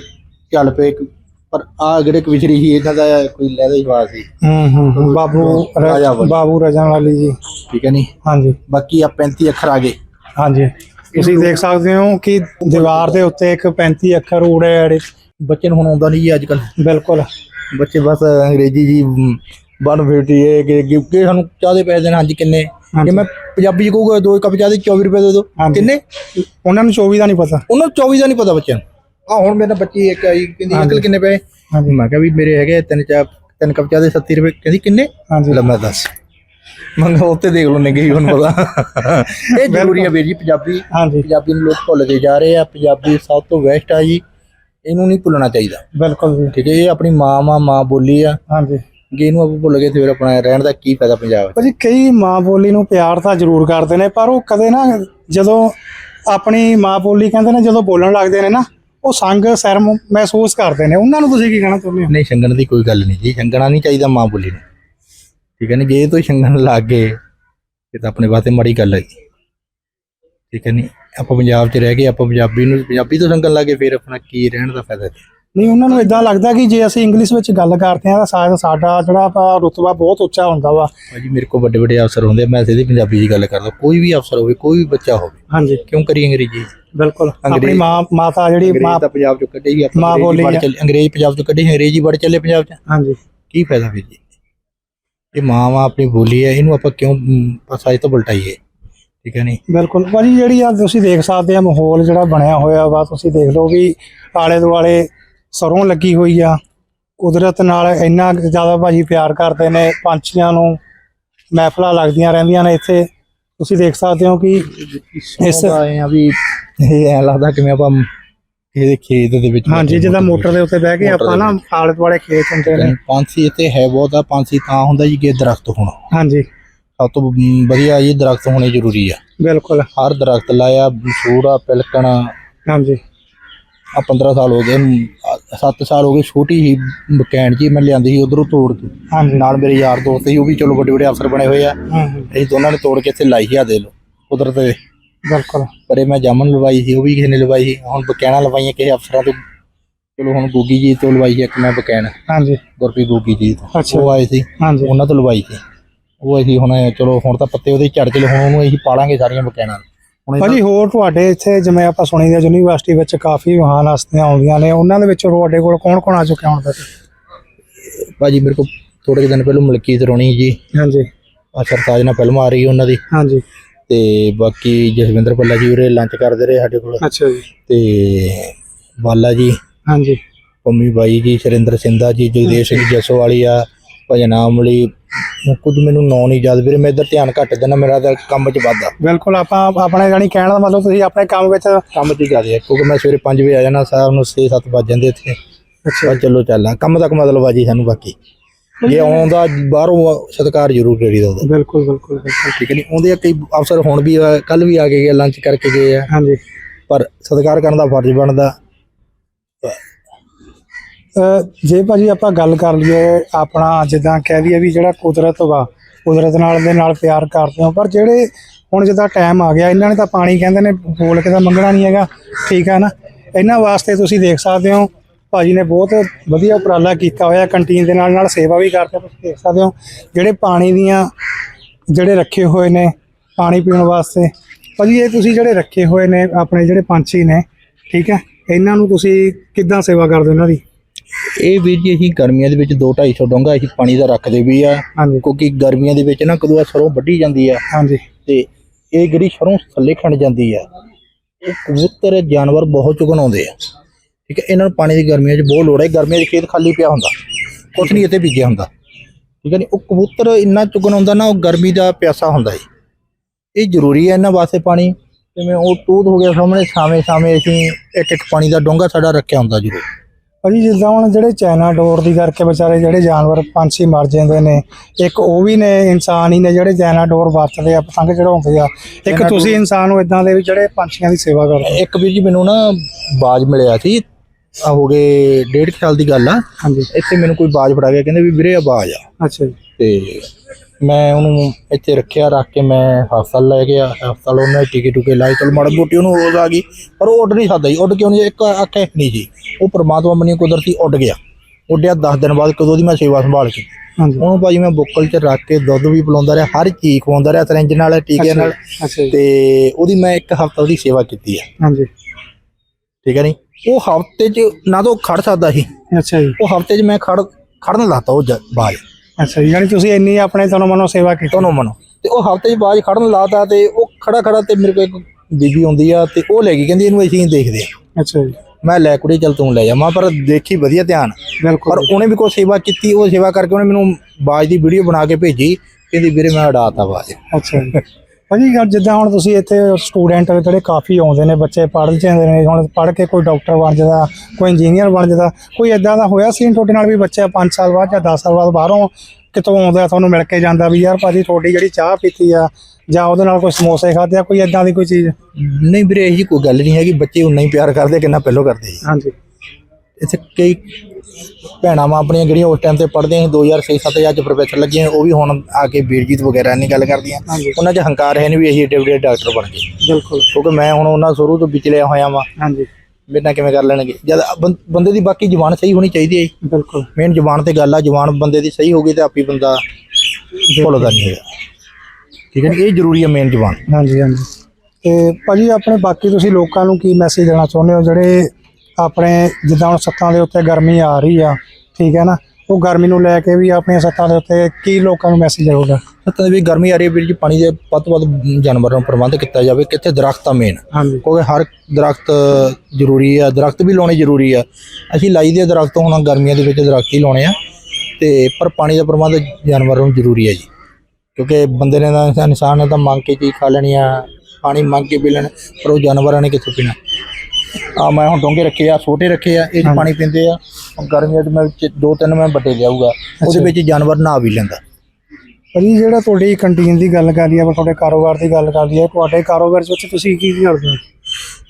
ਚੱਲ ਪਏ ਪਰ ਆ ਜਿਹੜੇ ਕਵਿਸ਼ਰੀ ਸੀ ਇਹਨਾਂ ਦਾ ਕੋਈ ਲੈਦਾ ਹੀ ਬਾਤ ਸੀ। ਹੂੰ ਹੂੰ ਹੂੰ, ਬਾਬੂ ਰਾਜਾ ਵਾਲੀ। ਬਾਬੂ ਰਜਨ ਵਾਲੀ ਜੀ। ਠੀਕ ਹੈ ਨਹੀਂ ਹਾਂਜੀ। ਬਾਕੀ ਆ 35 ਅੱਖਰ ਆ ਗਏ। ਹਾਂਜੀ। ਤੁਸੀਂ ਦੇਖ ਸਕਦੇ ਹੋ ਕਿ ਦੀਵਾਰ ਦੇ ਉੱਤੇ ਇੱਕ 35 ਅੱਖਰ ਊੜੇ ਆੜੇ ਬੱਚੇ ਨੂੰ ਹੁਣ ਆਉਂਦਾ ਨਹੀਂ ਜੀ ਅੱਜ ਕੱਲ ਬਿਲਕੁਲ। ਬੱਚੇ ਬਸ ਅੰਗਰੇਜ਼ੀ ਜੀ ਬਨ ਫੇਟੀ ਹੈ ਕਿ ਕਿ ਕਿ ਸਾਨੂੰ ਚਾਹ ਦੇ ਪੈਸੇ ਦੇਣ ਹਾਂਜੀ ਕਿੰਨੇ। ਜੇ ਮੈਂ ਪੰਜਾਬੀ ਚ ਕਹੂੰਗਾ ਦੋ ਕੱਪ ਚਾਹ ਦੇ 24 ਰੁਪਏ ਦੇ ਹਾਂਜੀ। ਕਿੰਨੇ? ਉਹਨਾਂ ਨੂੰ 24 ਦਾ ਨਹੀਂ ਪਤਾ। ਉਹਨਾਂ ਨੂੰ 24 ਦਾ ਨਹੀਂ ਪਤਾ ਬੱਚਿਆਂ ਨੂੰ। ਆ ਹੁਣ ਮੇਰੇ ਬੱਚੀ ਇੱਕ ਆਈ ਕਹਿੰਦੀ ਅੰਕਲ ਕਿੰਨੇ ਪਏ? ਹਾਂਜੀ। ਮੈਂ ਕਿਹਾ ਵੀ ਮੇਰੇ ਹੈਗੇ ਤਿੰਨ ਚਾਹ ਤਿੰਨ ਕੱਪ ਚਾਹ ਦੇ 70 ਰੁਪਏ। ਕਹਿੰਦੀ ਕਿੰਨੇ? ਹਾਂਜੀ। ਲੈ ਮੈਂ ਦੱਸ। ਮੈਂ ਕਿਹਾ ਉੱਤੇ ਦੇਖ ਲਓ ਨਿੱਗੇ ਹੀ ਉਹਨੂੰ ਪਤਾ। ਇਹ ਜ਼ਰੂਰੀ ਹੈ ਵੀਰ ਜੀ ਪੰਜਾਬੀ ਹਾਂਜੀ। ਪੰਜਾਬੀ ਨੂੰ ਲੋਕ ਭੁੱਲਦੇ ਜਾ ਰਹੇ ਆ। ਪੰਜਾਬੀ ਸਭ ਤੋਂ ਬੈਸਟ ਆ ਜੀ। ਇਹਨੂੰ ਨਹੀਂ ਭੁੱਲਣਾ ਚਾਹੀਦਾ। ਬਿਲਕੁਲ ਜੀ। ਠੀਕ ਹੈ ਇਹ ਆਪਣੀ ਮਾਂ ਮਾਂ ਮਾਂ ਬੋਲੀ ਆ। ਹਾਂਜੀ। ਜੇ ਇਹਨੂੰ ਆਪਾਂ ਭੁੱਲ ਗਏ ਤੇ ਫਿਰ ਆਪਣਾ ਰਹਿਣ ਦਾ ਕੀ ਫਾਇਦਾ ਪੰਜਾਬ ਭਾਜੀ ਕਈ ਮਾਂ ਬੋਲੀ ਨੂੰ ਪਿਆਰ ਤਾਂ ਜ਼ਰੂਰ ਕਰਦੇ ਨੇ ਪਰ ਉਹ ਕਦੇ ਨਾ ਜਦੋਂ ਆਪਣੀ ਮਾਂ ਬੋਲੀ ਕਹਿੰਦੇ ਨੇ ਜਦੋਂ ਬੋਲਣ ਲੱਗਦੇ ਨੇ ਨਾ ਉਹ ਸੰਗ ਸ਼ਰਮ ਮਹਿਸੂਸ ਕਰਦੇ ਨੇ। ਉਹਨਾਂ ਨੂੰ ਤੁਸੀਂ ਕੀ ਕਹਿਣਾ ਚਾਹੁੰਦੇ ਹੋ? ਨਹੀਂ ਛੰਗਣ ਦੀ ਕੋਈ ਗੱਲ ਨਹੀਂ ਜੀ। ਛੰਗਣਾ ਨਹੀਂ ਚਾਹੀਦਾ ਮਾਂ ਬੋਲੀ ਨੂੰ। ਠੀਕ ਹੈ ਨਹੀਂ ਜੇ ਤੋਂ ਛੰਗਣ ਲੱਗ ਗਏ ਇਹ ਤਾਂ ਆਪਣੇ ਵਾਸਤੇ ਮਾੜੀ ਗੱਲ ਹੈ ਠੀਕ ਹੈ ਨਹੀਂ ਆਪਾਂ ਪੰਜਾਬ 'ਚ ਰਹਿ ਕੇ ਆਪਾਂ ਪੰਜਾਬੀ ਨੂੰ ਪੰਜਾਬੀ ਤੋਂ ਸੰਗਣ ਲੱਗੇ ਫਿਰ ਆਪਣਾ ਕੀ ਰਹਿਣ ਦਾ ਫਾਇਦਾ ਨਹੀਂ ਉਹਨਾਂ ਨੂੰ ਇਦਾਂ ਲੱਗਦਾ ਕਿ ਜੇ ਅਸੀਂ ਇੰਗਲਿਸ਼ ਵਿੱਚ ਗੱਲ ਕਰਦੇ ਹਾਂ ਤਾਂ ਸਾਡਾ ਜਿਹੜਾ ਵਾ ਰੁਤਬਾ ਬਹੁਤ ਉੱਚਾ ਹੁੰਦਾ ਵਾ। ਭਾਜੀ ਮੇਰੇ ਕੋਲ ਵੱਡੇ ਵੱਡੇ ਅਫਸਰ ਹੁੰਦੇ ਆ, ਮੈਂ ਸਿੱਧੀ ਪੰਜਾਬੀ 'ਚ ਗੱਲ ਕਰਦਾ ਕੋਈ ਵੀ ਅਫਸਰ ਹੋਵੇ ਕੋਈ ਵੀ ਬੱਚਾ ਹੋਵੇ। ਹਾਂਜੀ। ਕਿਉਂ ਕਰੀ ਅੰਗਰੇਜ਼ੀ? ਬਿਲਕੁਲ ਆਪਣੀ ਮਾਂ ਮਾਤਾ ਜਿਹੜੀ ਮਾਂ ਤਾਂ ਪੰਜਾਬ 'ਚੋਂ ਕੱਢੇ ਹੀ ਆਪਾਂ ਮਾਂ ਬੋਲੀ ਆ। ਅੰਗਰੇਜ਼ ਪੰਜਾਬ 'ਚੋਂ ਕੱਢੇ ਅੰਗਰੇਜ਼ੀ ਵੜ ਚੱਲੇ ਪੰਜਾਬ 'ਚ। ਹਾਂਜੀ। ਕੀ ਫਾਇਦਾ ਫਿਰ ਜੀ? ਇਹ ਮਾਂ ਆਪਣੀ ਬੋਲੀ ਹੈ ਇਹਨੂੰ ਆਪਾਂ ਕਿਉਂ ਮ, ਪਾਸਾ ਇਹ ਤੋਂ ਪਲਟਾਈਏ ਠੀਕ ਹੈ ਨਹੀਂ ਬਿਲਕੁਲ। ਭਾਜੀ ਜਿਹੜੀ ਆ ਤੁਸੀਂ ਦੇਖ ਸਕਦੇ ਆ ਮਾਹੌਲ ਜਿਹੜਾ ਬਣਿਆ ਹੋਇਆ ਵਾ ਤੁਸੀਂ ਦੇਖ ਲਓ ਵੀ ਆਲੇ ਦੁਆਲੇ ਸਰੋਂ ਲੱਗੀ ਹੋਈ ਆ। ਕੁਦਰਤ ਨਾਲ ਇੰਨਾ ਜ਼ਿਆਦਾ ਭਾਜੀ ਪਿਆਰ ਕਰਦੇ ਨੇ ਪੰਛੀਆਂ ਨੂੰ ਮਹਿਫਲਾਂ ਲੱਗਦੀਆਂ ਰਹਿੰਦੀਆਂ ਨੇ ਇੱਥੇ। ਤੁਸੀਂ ਦੇਖ ਸਕਦੇ ਹੋ ਕਿ ਇਸ- ਆਏ ਆ ਵੀ ਇਹ ਐ ਲੱਗਦਾ ਕਿਵੇਂ ਆਪਾਂ ਇਹਦੇ ਖੇਤ ਦੇ ਵਿੱਚ ਹਾਂਜੀ ਜਿੱਦਾਂ ਮੋਟਰ ਦੇ ਉੱਤੇ ਬਹਿ ਕੇ ਆਪਾਂ ਨਾ ਆਲੇ ਦੁਆਲੇ ਖੇਤ ਹੁੰਦੇ ਨੇ। ਪੰਛੀ ਇੱਥੇ ਹੈ ਬਹੁਤ ਆ ਪੰਛੀ ਤਾਂ ਹੁੰਦਾ ਜੀ ਕਿ ਦਰਖਤ ਹੋਣਾ। ਹਾਂਜੀ। ਸਭ ਤੋਂ ਵਧੀਆ ਜੀ ਦਰਖਤ ਹੋਣੇ ਜ਼ਰੂਰੀ ਆ। ਬਿਲਕੁਲ। ਹਰ ਦਰਖਤ ਲਾਇਆ ਸੂੜਾ ਪਿਲਕਣ। ਆ ਹਾਂਜੀ 15 ਸਾਲ ਹੋ ਗਏ 7 ਸਾਲ ਹੋ ਗਏ ਛੋਟੀ ਹੀ ਮਕੈਨ ਜੀ ਮੈਂ ਲਿਆਂਦੀ ਸੀ ਉਧਰੋਂ ਤੋੜ ਕੇ। ਨਾਲ ਮੇਰੇ ਯਾਰ ਦੋਸਤ ਸੀ ਉਹ ਵੀ ਚਲੋ ਵੱਡੇ ਵੱਡੇ ਅਫਸਰ ਬਣੇ ਹੋਏ ਆ। ਹੂੰ ਹੂੰ। ਅਸੀਂ ਦੋਨਾਂ ਨੇ ਤੋੜ ਕੇ ਇੱਥੇ ਲਾਈ ਆ ਦੇ ਲੋ ਕੁਦਰਤ ਦੇ। ਬਿਲਕੁਲ। ਪਰੇ ਮੈਂ ਜਾਮਨ ਲਵਾਈ ਸੀ ਉਹ ਵੀ ਕਿਸੇ ਨੇ ਲਵਾਈ ਸੀ। ਹੁਣ ਬਕੈਣਾ ਲਵਾਈਆਂ ਕਿਸੇ ਅਫਸਰਾਂ ਤੋਂ। ਚਲੋ ਹੁਣ ਗੋਗੀ ਜੀ ਤੋਂ ਲਵਾਈ ਸੀ ਇੱਕ ਮੈਂ ਬਕੈਣ ਹਾਂਜੀ। ਗੁਰਪ੍ਰੀਤ ਗੋਗੀ ਜੀ ਤੋਂ। ਉਹ ਆਏ ਸੀ। ਉਹਨਾਂ ਤੋਂ ਲਵਾਈ ਸੀ। ਉਹ ਅਸੀਂ ਹੁਣ ਚਲੋ ਹੁਣ ਤਾਂ ਪੱਤੇ ਉਹਦੇ ਝੜ ਚਲੇ ਹੁਣ ਉਹਨੂੰ ਅਸੀਂ ਪਾਲਾਂਗੇ ਸਾਰੀਆਂ ਬਕੈਣਾਂ ਭਾਜੀ ਹੋਰ ਤੁਹਾਡੇ ਇੱਥੇ ਜਿਵੇਂ ਆਪਾਂ ਸੁਣੀ ਦਾ ਯੂਨੀਵਰਸਿਟੀ ਵਿੱਚ ਕਾਫੀ ਮਹਾਨ ਹਸਤੀਆਂ ਆਉਂਦੀਆਂ ਨੇ ਉਹਨਾਂ ਦੇ ਵਿੱਚੋਂ ਤੁਹਾਡੇ ਕੋਲ ਕੌਣ ਕੌਣ ਆ ਚੁੱਕਿਆ ਹੁਣ ਤੱਕ? ਭਾਜੀ ਮੇਰੇ ਕੋਲ ਥੋੜੇ ਦਿਨ ਪਹਿਲਾਂ ਮਲਕੀਤ ਰੋਣੀ ਜੀ। ਹਾਂਜੀ। ਆ ਸਰਤਾਜ ਨਾਲ ਫਿਲਮ ਆ ਰਹੀ ਉਹਨਾਂ ਦੀ। ਹਾਂਜੀ। ਤੇ ਬਾਕੀ ਜਸਵਿੰਦਰ ਪੱਲਾ ਜੀ ਉਰੇ ਲੰਚ ਕਰਦੇ ਰਹੇ ਸਾਡੇ ਕੋਲ। ਅੱਛਾ ਜੀ। ਤੇ ਬਾਲਾ ਜੀ ਹਾਂਜੀ। ਪੰਮੀ ਬਾਈ ਜੀ ਸੁਰਿੰਦਰ ਸਿੰਧਾ ਜੀ ਜਗਦੇਸ਼ ਸਿੰਘ ਜਸਵਾਲੀ ਆ ਭਜਨ ਆਮਲੀ ਕੁਝ ਮੈਨੂੰ ਨਾਂ ਨਹੀਂ ਯਾਦ ਵੀਰੇ ਮੈਂ ਇੱਧਰ ਧਿਆਨ ਘੱਟ ਦਿੰਦਾ ਮੇਰਾ ਤਾਂ ਕੰਮ 'ਚ ਵਾਧਾ। ਬਿਲਕੁਲ ਆਪਾਂ ਆਪਣੇ ਜਾਨੀ ਕਹਿਣ ਦਾ ਮਤਲਬ ਤੁਸੀਂ ਆਪਣੇ ਕੰਮ ਵਿੱਚ ਕੰਮ 'ਚ ਜ਼ਿਆਦਾ ਹੈ ਕਿਉਂਕਿ ਮੈਂ ਸਵੇਰੇ 5 ਵਜੇ ਆ ਜਾਣਾ ਸਾਰ ਨੂੰ 6-7 ਵੱਜ ਜਾਂਦੇ ਇੱਥੇ। ਅੱਛਾ। ਚਲੋ ਚੱਲਾਂ ਕੰਮ ਤੱਕ ਮਤਲਬ ਆ ਜੀ ਸਾਨੂੰ ਬਾਕੀ। ਜੇ ਆਉਂਦਾ ਬਾਹਰੋਂ ਸਤਿਕਾਰ ਜ਼ਰੂਰ ਕਰੀਦਾ ਉਹਦਾ। ਬਿਲਕੁਲ ਬਿਲਕੁਲ ਬਿਲਕੁਲ। ਠੀਕ ਹੈ ਨਹੀਂ ਆਉਂਦੇ ਆ ਕਈ ਅਫਸਰ ਹੁਣ ਵੀ ਕੱਲ ਵੀ ਆ ਕੇ ਗਏ ਲੰਚ ਕਰਕੇ ਗਏ ਆ। ਹਾਂਜੀ। ਪਰ ਸਤਿਕਾਰ ਕਰਨ ਦਾ ਫਰਜ਼ ਬਣਦਾ। ਜੇ ਭਾਜੀ ਆਪਾਂ ਗੱਲ ਕਰ ਲਈਏ ਆਪਣਾ ਜਿੱਦਾਂ ਕਹਿ ਦਈਏ ਵੀ ਜਿਹੜਾ ਕੁਦਰਤ ਵਾ, ਕੁਦਰਤ ਨਾਲ ਦੇ ਨਾਲ ਪਿਆਰ ਕਰਦੇ ਹੋ, ਪਰ ਜਿਹੜੇ ਹੁਣ ਜਿੱਦਾਂ ਟਾਈਮ ਆ ਗਿਆ, ਇਹਨਾਂ ਨੇ ਤਾਂ ਪਾਣੀ ਕਹਿੰਦੇ ਨੇ, ਬੋਲ ਕੇ ਤਾਂ ਮੰਗਣਾ ਨਹੀਂ ਹੈਗਾ, ਠੀਕ ਹੈ ਨਾ? ਇਹਨਾਂ ਵਾਸਤੇ ਤੁਸੀਂ ਦੇਖ ਸਕਦੇ ਹੋ, ਭਾਜੀ ਨੇ ਬਹੁਤ ਵਧੀਆ ਉਪਰਾਲਾ ਕੀਤਾ ਹੋਇਆ ਕੰਟੀਨ ਦੇ ਨਾਲ ਨਾਲ ਸੇਵਾ ਵੀ ਕਰਦੇ ਹੋ ਤੁਸੀਂ ਦੇਖ ਸਕਦੇ ਹੋ, ਜਿਹੜੇ ਪਾਣੀ ਦੀਆਂ ਜਿਹੜੇ ਰੱਖੇ ਹੋਏ ਨੇ ਪਾਣੀ ਪੀਣ ਵਾਸਤੇ, ਭਾਜੀ ਇਹ ਤੁਸੀਂ ਜਿਹੜੇ ਰੱਖੇ ਹੋਏ ਨੇ, ਆਪਣੇ ਜਿਹੜੇ ਪੰਛੀ ਨੇ, ਠੀਕ ਹੈ ਇਹਨਾਂ ਨੂੰ ਤੁਸੀਂ ਕਿੱਦਾਂ ਸੇਵਾ ਕਰਦੇ ਹੋ ਇਹਨਾਂ ਦੀ? ਇਹ ਵੀਰ ਜੀ ਅਸੀਂ ਗਰਮੀਆਂ ਦੇ ਵਿੱਚ 2 250 ਡੋਂਗਾ ਅਸੀਂ ਪਾਣੀ ਦਾ ਰੱਖਦੇ ਵੀ ਆ ਹਾਂਜੀ। ਕਿਉਂਕਿ ਗਰਮੀਆਂ ਦੇ ਵਿੱਚ ਨਾ ਕਦੋਂ ਸਰੋਂ ਵੱਢੀ ਜਾਂਦੀ ਆ। ਹਾਂਜੀ। ਤੇ ਇਹ ਜਿਹੜੀ ਸਰੋਂ ਥੱਲੇ ਖਣ ਜਾਂਦੀ ਆ ਇਹ ਕਬੂਤਰ ਜਾਨਵਰ ਬਹੁਤ ਚੁਗਣ ਆਉਂਦੇ ਆ। ਠੀਕ ਹੈ ਇਹਨਾਂ ਨੂੰ ਪਾਣੀ ਦੀ ਗਰਮੀਆਂ 'ਚ ਬਹੁਤ ਲੋੜ ਹੈ। ਗਰਮੀਆਂ 'ਚ ਖੇਤ ਖਾਲੀ ਪਿਆ ਹੁੰਦਾ ਕੁਛ ਨਹੀਂ ਇੱਥੇ ਬੀਜਿਆ ਹੁੰਦਾ। ਠੀਕ ਹੈ ਨਹੀਂ ਉਹ ਕਬੂਤਰ ਇੰਨਾ ਚੁਗਣ ਆਉਂਦਾ ਨਾ ਉਹ ਗਰਮੀ ਦਾ ਪਿਆਸਾ ਹੁੰਦਾ ਜੀ। ਇਹ ਜ਼ਰੂਰੀ ਹੈ ਇਹਨਾਂ ਵਾਸਤੇ ਪਾਣੀ। ਜਿਵੇਂ ਉਹ ਤੂਤ ਹੋ ਗਿਆ ਸਾਹਮਣੇ ਛਾਵੇਂ ਛਾਵੇਂ ਅਸੀਂ ਇੱਕ ਇੱਕ ਪਾਣੀ ਦਾ ਡੋਂਗਾ ਸਾਡਾ ਰੱਖਿਆ ਹੁੰਦਾ ਜ਼ਰੂਰ। ਭਾਜੀ ਜਿੱਦਾਂ ਹੁਣ ਜਿਹੜੇ ਚਾਈਨਾ ਡੋਰ ਦੀ ਕਰਕੇ ਵਿਚਾਰੇ ਜਿਹੜੇ ਜਾਨਵਰ ਪੰਛੀ ਮਰ ਜਾਂਦੇ ਨੇ ਇੱਕ ਉਹ ਵੀ ਨੇ ਇਨਸਾਨ ਹੀ ਨੇ ਜਿਹੜੇ ਚਾਈਨਾ ਡੋਰ ਵਰਤਦੇ ਆ ਪਤੰਗ ਚੜਾਉਂਦੇ ਆ। ਇੱਕ ਤੁਸੀਂ ਇਨਸਾਨ ਹੋ ਇਦਾਂ ਦੇ ਵੀ ਜਿਹੜੇ ਪੰਛੀਆਂ ਦੀ ਸੇਵਾ ਕਰਦੇ ਇੱਕ ਵੀਰ ਜੀ ਮੈਨੂੰ ਨਾ ਬਾਜ ਮਿਲਿਆ ਸੀ। ਆ ਹੋ ਗਏ ਡੇਢ ਕੁ ਸਾਲ ਦੀ ਗੱਲ ਆ। ਹਾਂਜੀ। ਇੱਥੇ ਮੈਨੂੰ ਕੋਈ ਬਾਜ ਫੜਾ ਗਿਆ ਕਹਿੰਦੇ ਵੀ ਵੀਰੇ ਆ ਬਾਜ ਆ। ਅੱਛਾ ਜੀ। ਤੇ ਮੈਂ ਉਹਨੂੰ ਇੱਥੇ ਰੱਖਿਆ ਰੱਖ ਕੇ ਮੈਂ ਹਸਪਤਾਲ ਲੈ ਗਿਆ। ਹਸਪਤਾਲ ਉਹਨੇ ਟਿਕੇ ਟੁਕੇ ਲਾਏ ਚਲ ਮਾੜੀ ਮੋਟੀ ਉਹਨੂੰ ਹੋਜ਼ ਆ ਗਈ ਪਰ ਉਹ ਉੱਡ ਨਹੀਂ ਸਕਦਾ ਜੀ। ਉੱਡ ਕਿਉਂ ਨਹੀਂ? ਇੱਕ ਅੱਖ ਹੈ ਨਹੀਂ ਜੀ। ਉਹ ਪ੍ਰਮਾਤਮਾ ਬਣੀ ਕੁਦਰਤੀ ਉੱਡ ਗਿਆ। ਉੱਡਿਆ 10 ਦਿਨ ਬਾਅਦ ਕਦੋਂ ਦੀ ਮੈਂ ਸੇਵਾ ਸੰਭਾਲ ਕੇ ਉਹਨੂੰ ਭਾਜੀ ਮੈਂ ਬੁੱਕਲ 'ਚ ਰੱਖ ਕੇ ਦੁੱਧ ਵੀ ਪਿਲਾਉਂਦਾ ਰਿਹਾ ਹਰ ਚੀਜ਼ ਖਵਾਉਂਦਾ ਰਿਹਾ ਸਰੰਜ ਨਾਲ ਟੀਕੇ ਨਾਲ। ਤੇ ਉਹਦੀ ਮੈਂ ਇੱਕ ਹਫ਼ਤਾ ਉਹਦੀ ਸੇਵਾ ਕੀਤੀ ਹੈ। ਹਾਂਜੀ। ਠੀਕ ਹੈ ਨਹੀਂ ਉਹ ਹਫ਼ਤੇ 'ਚ ਨਾ ਤਾਂ ਖੜ ਸਕਦਾ ਸੀ। ਅੱਛਾ ਜੀ। ਉਹ ਹਫ਼ਤੇ 'ਚ ਮੈਂ ਖੜ ਖੜਨ ਲਾਤਾ ਉਹ ਬਾਜ ਅੱਛਾ ਯਾਨੀ ਤੁਸੀਂ ਇੰਨੀ ਆਪਣੇ ਤੁਹਾਨੂੰ ਮਨੋਂ ਸੇਵਾ ਕੀਤੀ। ਤੁਹਾਨੂੰ ਮਨੋ। ਤੇ ਉਹ ਹਫ਼ਤੇ 'ਚ ਬਾਜ ਖੜਨ ਲਾਤਾ ਤੇ ਉਹ ਖੜਾ ਖੜਾ ਤੇ ਮੇਰੇ ਕੋਲ ਇੱਕ ਬੀਬੀ ਆਉਂਦੀ ਆ ਤੇ ਉਹ ਲੈ ਗਈ ਕਹਿੰਦੀ ਇਹਨੂੰ ਅਸੀਂ ਦੇਖਦੇ ਆ ਅੱਛਾ ਜੀ। ਮੈਂ ਲੈ ਕੁੜੀ ਚੱਲ ਤੂੰ ਲੈ ਜਾ। ਮੈਂ ਪਰ ਦੇਖੀ ਵਧੀਆ ਧਿਆਨ। ਬਿਲਕੁਲ ਪਰ ਉਹਨੇ ਵੀ ਕੋਈ ਸੇਵਾ ਕੀਤੀ ਉਹ ਸੇਵਾ ਕਰਕੇ ਉਹਨੇ ਮੈਨੂੰ ਬਾਜ ਦੀ ਵੀਡੀਓ ਬਣਾ ਕੇ ਭੇਜੀ। ਕਹਿੰਦੀ ਵੀਰੇ ਮੈਂ ਉਡਾਤਾ ਬਾਜ। ਅੱਛਾ ਜੀ। ਭਾਜੀ ਗੱਲ ਜਿੱਦਾਂ ਹੁਣ ਤੁਸੀਂ ਇੱਥੇ ਸਟੂਡੈਂਟ ਜਿਹੜੇ ਕਾਫੀ ਆਉਂਦੇ ਨੇ ਬੱਚੇ ਪੜ੍ਹ ਜਾਂਦੇ ਨੇ ਹੁਣ ਪੜ੍ਹ ਕੇ ਕੋਈ ਡਾਕਟਰ ਬਣ ਜਾਂਦਾ ਕੋਈ ਇੰਜੀਨੀਅਰ ਬਣ ਜਾਂਦਾ ਕੋਈ ਇਦਾਂ ਦਾ ਹੋਇਆ ਸੀ ਤੁਹਾਡੇ ਨਾਲ ਵੀ ਬੱਚਾ 5 ਸਾਲ ਬਾਅਦ ਜਾਂ 10 ਸਾਲ ਬਾਅਦ ਬਾਹਰੋਂ ਕਿਤੋਂ ਆਉਂਦਾ ਤੁਹਾਨੂੰ ਮਿਲ ਕੇ ਜਾਂਦਾ ਵੀ ਯਾਰ ਭਾਜੀ ਤੁਹਾਡੀ ਜਿਹੜੀ ਚਾਹ ਪੀਤੀ ਆ ਜਾਂ ਉਹਦੇ ਨਾਲ ਕੋਈ ਸਮੋਸੇ ਖਾਦੇ ਆ ਕੋਈ ਇਦਾਂ ਦੀ ਕੋਈ ਚੀਜ਼? ਨਹੀਂ ਵੀਰੇ ਇਹ ਕੋਈ ਗੱਲ ਨਹੀਂ ਹੈਗੀ ਬੱਚੇ ਉਨਾ ਹੀ ਪਿਆਰ ਕਰਦੇ ਕਿੰਨਾ ਪਹਿਲਾਂ ਕਰਦੇ ਸੀ। ਹਾਂਜੀ। ਇੱਥੇ ਕਈ ਭੈਣਾਂ ਮਾਂ ਆਪਣੀਆਂ ਜਿਹੜੀਆਂ ਉਸ ਟਾਈਮ ਤੇ ਪੜ੍ਹਦੀਆਂ ਸੀ 2006 7 ਅੱਜ ਪ੍ਰੋਫੈਸਰ ਲੱਗੀਆਂ ਉਹ ਵੀ ਹੁਣ ਆ ਕੇ ਬੀਰਜੀਤ ਵਗੈਰਾ ਨਹੀਂ ਗੱਲ ਕਰਦੀਆਂ। ਹਾਂਜੀ। ਉਹਨਾਂ 'ਚ ਹੰਕਾਰ ਹੈ ਨਹੀਂ ਵੀ ਅਸੀਂ ਏਡੇ ਵੱਡੇ ਡਾਕਟਰ ਬਣ ਗਏ। ਬਿਲਕੁਲ। ਕਿਉਂਕਿ ਮੈਂ ਹੁਣ ਉਹਨਾਂ ਸ਼ੁਰੂ ਤੋਂ ਵਿਚਲਿਆ ਹੋਇਆ ਵਾਂ। ਹਾਂਜੀ। ਮੇਰੇ ਨਾਲ ਕਿਵੇਂ ਕਰ ਲੈਣਗੇ? ਜਦ ਬੰ- ਬੰਦੇ ਦੀ ਬਾਕੀ ਜ਼ੁਬਾਨ ਸਹੀ ਹੋਣੀ ਚਾਹੀਦੀ ਹੈ ਬਿਲਕੁਲ। ਮੇਨ ਜ਼ੁਬਾਨ ਤੇ ਗੱਲ ਆ ਜ਼ੁਬਾਨ ਬੰਦੇ ਦੀ ਸਹੀ ਹੋਗੀ ਤੇ ਆਪੀ ਬੰਦਾ ਭੁੱਲਦਾ ਨਹੀਂ ਹੈਗਾ। ਠੀਕ ਹੈ ਨੀ? ਇਹ ਜ਼ਰੂਰੀ ਹੈ ਮੇਨ ਜ਼ੁਬਾਨ। ਹਾਂਜੀ ਹਾਂਜੀ। ਤੇ ਭਾਜੀ ਆਪਣੇ ਬਾਕੀ ਤੁਸੀਂ ਲੋਕਾਂ ਨੂੰ ਕੀ ਮੈਸੇਜ ਦੇਣਾ ਚਾਹੁੰਦੇ ਹੋ? ਜਿਹੜੇ ਆਪਣੇ ਜਿੱਦਾਂ ਹੁਣ ਸੱਤਾਂ ਦੇ ਉੱਤੇ ਗਰਮੀ ਆ ਰਹੀ ਆ ਠੀਕ ਹੈ ਨਾ? ਉਹ ਗਰਮੀ ਨੂੰ ਲੈ ਕੇ ਵੀ ਆਪਣੀਆਂ ਸੱਤਾਂ ਦੇ ਉੱਤੇ ਕੀ ਲੋਕਾਂ ਨੂੰ ਮੈਸੇਜ ਆਊਗਾ? ਤਾਂ ਵੀ ਗਰਮੀ ਆ ਰਹੀ ਹੈ ਵੀਰ ਜੀ ਪਾਣੀ ਦੇ ਵੱਧ ਤੋਂ ਵੱਧ ਜਾਨਵਰਾਂ ਨੂੰ ਪ੍ਰਬੰਧ ਕੀਤਾ ਜਾਵੇ ਕਿੱਥੇ ਦਰਖਤ ਆ ਮੇਨ ਕਿਉਂਕਿ ਹਰ ਦਰਖਤ ਜ਼ਰੂਰੀ ਆ ਦਰਖਤ ਵੀ ਲਾਉਣੇ ਜ਼ਰੂਰੀ ਆ। ਅਸੀਂ ਲਾਈ ਦੇ ਦਰਖਤ ਹੁਣ ਗਰਮੀਆਂ ਦੇ ਵਿੱਚ ਦਰਖਤ ਹੀ ਲਾਉਣੇ ਆ ਤੇ ਪਰ ਪਾਣੀ ਦਾ ਪ੍ਰਬੰਧ ਜਾਨਵਰਾਂ ਨੂੰ ਜ਼ਰੂਰੀ ਹੈ ਜੀ। ਕਿਉਂਕਿ ਬੰਦੇ ਨੇ ਤਾਂ ਇਨਸਾਨ ਨੇ ਤਾਂ ਮੰਗ ਕੇ ਚੀਜ਼ ਖਾ ਲੈਣੀ ਆ ਪਾਣੀ ਮੰਗ ਕੇ ਪੀ ਲੈਣਾ ਪਰ ਉਹ ਜਾਨਵਰਾਂ ਨੇ ਕਿੱਥੋਂ ਪੀਣਾ? ਆ ਮੈਂ ਹੁਣ ਡੋਂਗੇ ਰੱਖੇ ਆ ਛੋਟੇ ਰੱਖੇ ਆ ਇਹ 'ਚ ਪਾਣੀ ਪੀਂਦੇ ਆ। ਗਰਮੀਆਂ 'ਚ ਮੈਂ ਵਿੱਚ ਦੋ ਤਿੰਨ ਮੈਂ ਵੱਡੇ ਲਿਆਊਗਾ ਉਹਦੇ ਵਿੱਚ ਜਾਨਵਰ ਨਹਾ ਵੀ ਲੈਂਦਾ। ਭਾਜੀ ਜਿਹੜਾ ਤੁਹਾਡੀ ਕੰਟੀਨ ਦੀ ਗੱਲ ਕਰ ਲਈ ਆਪਾਂ ਤੁਹਾਡੇ ਕਾਰੋਬਾਰ ਦੀ ਗੱਲ ਕਰ ਲਈਏ ਤੁਹਾਡੇ ਕਾਰੋਬਾਰ 'ਚ ਤੁਸੀਂ ਕੀ ਕੀ ਕਰਦੇ ਹੋ?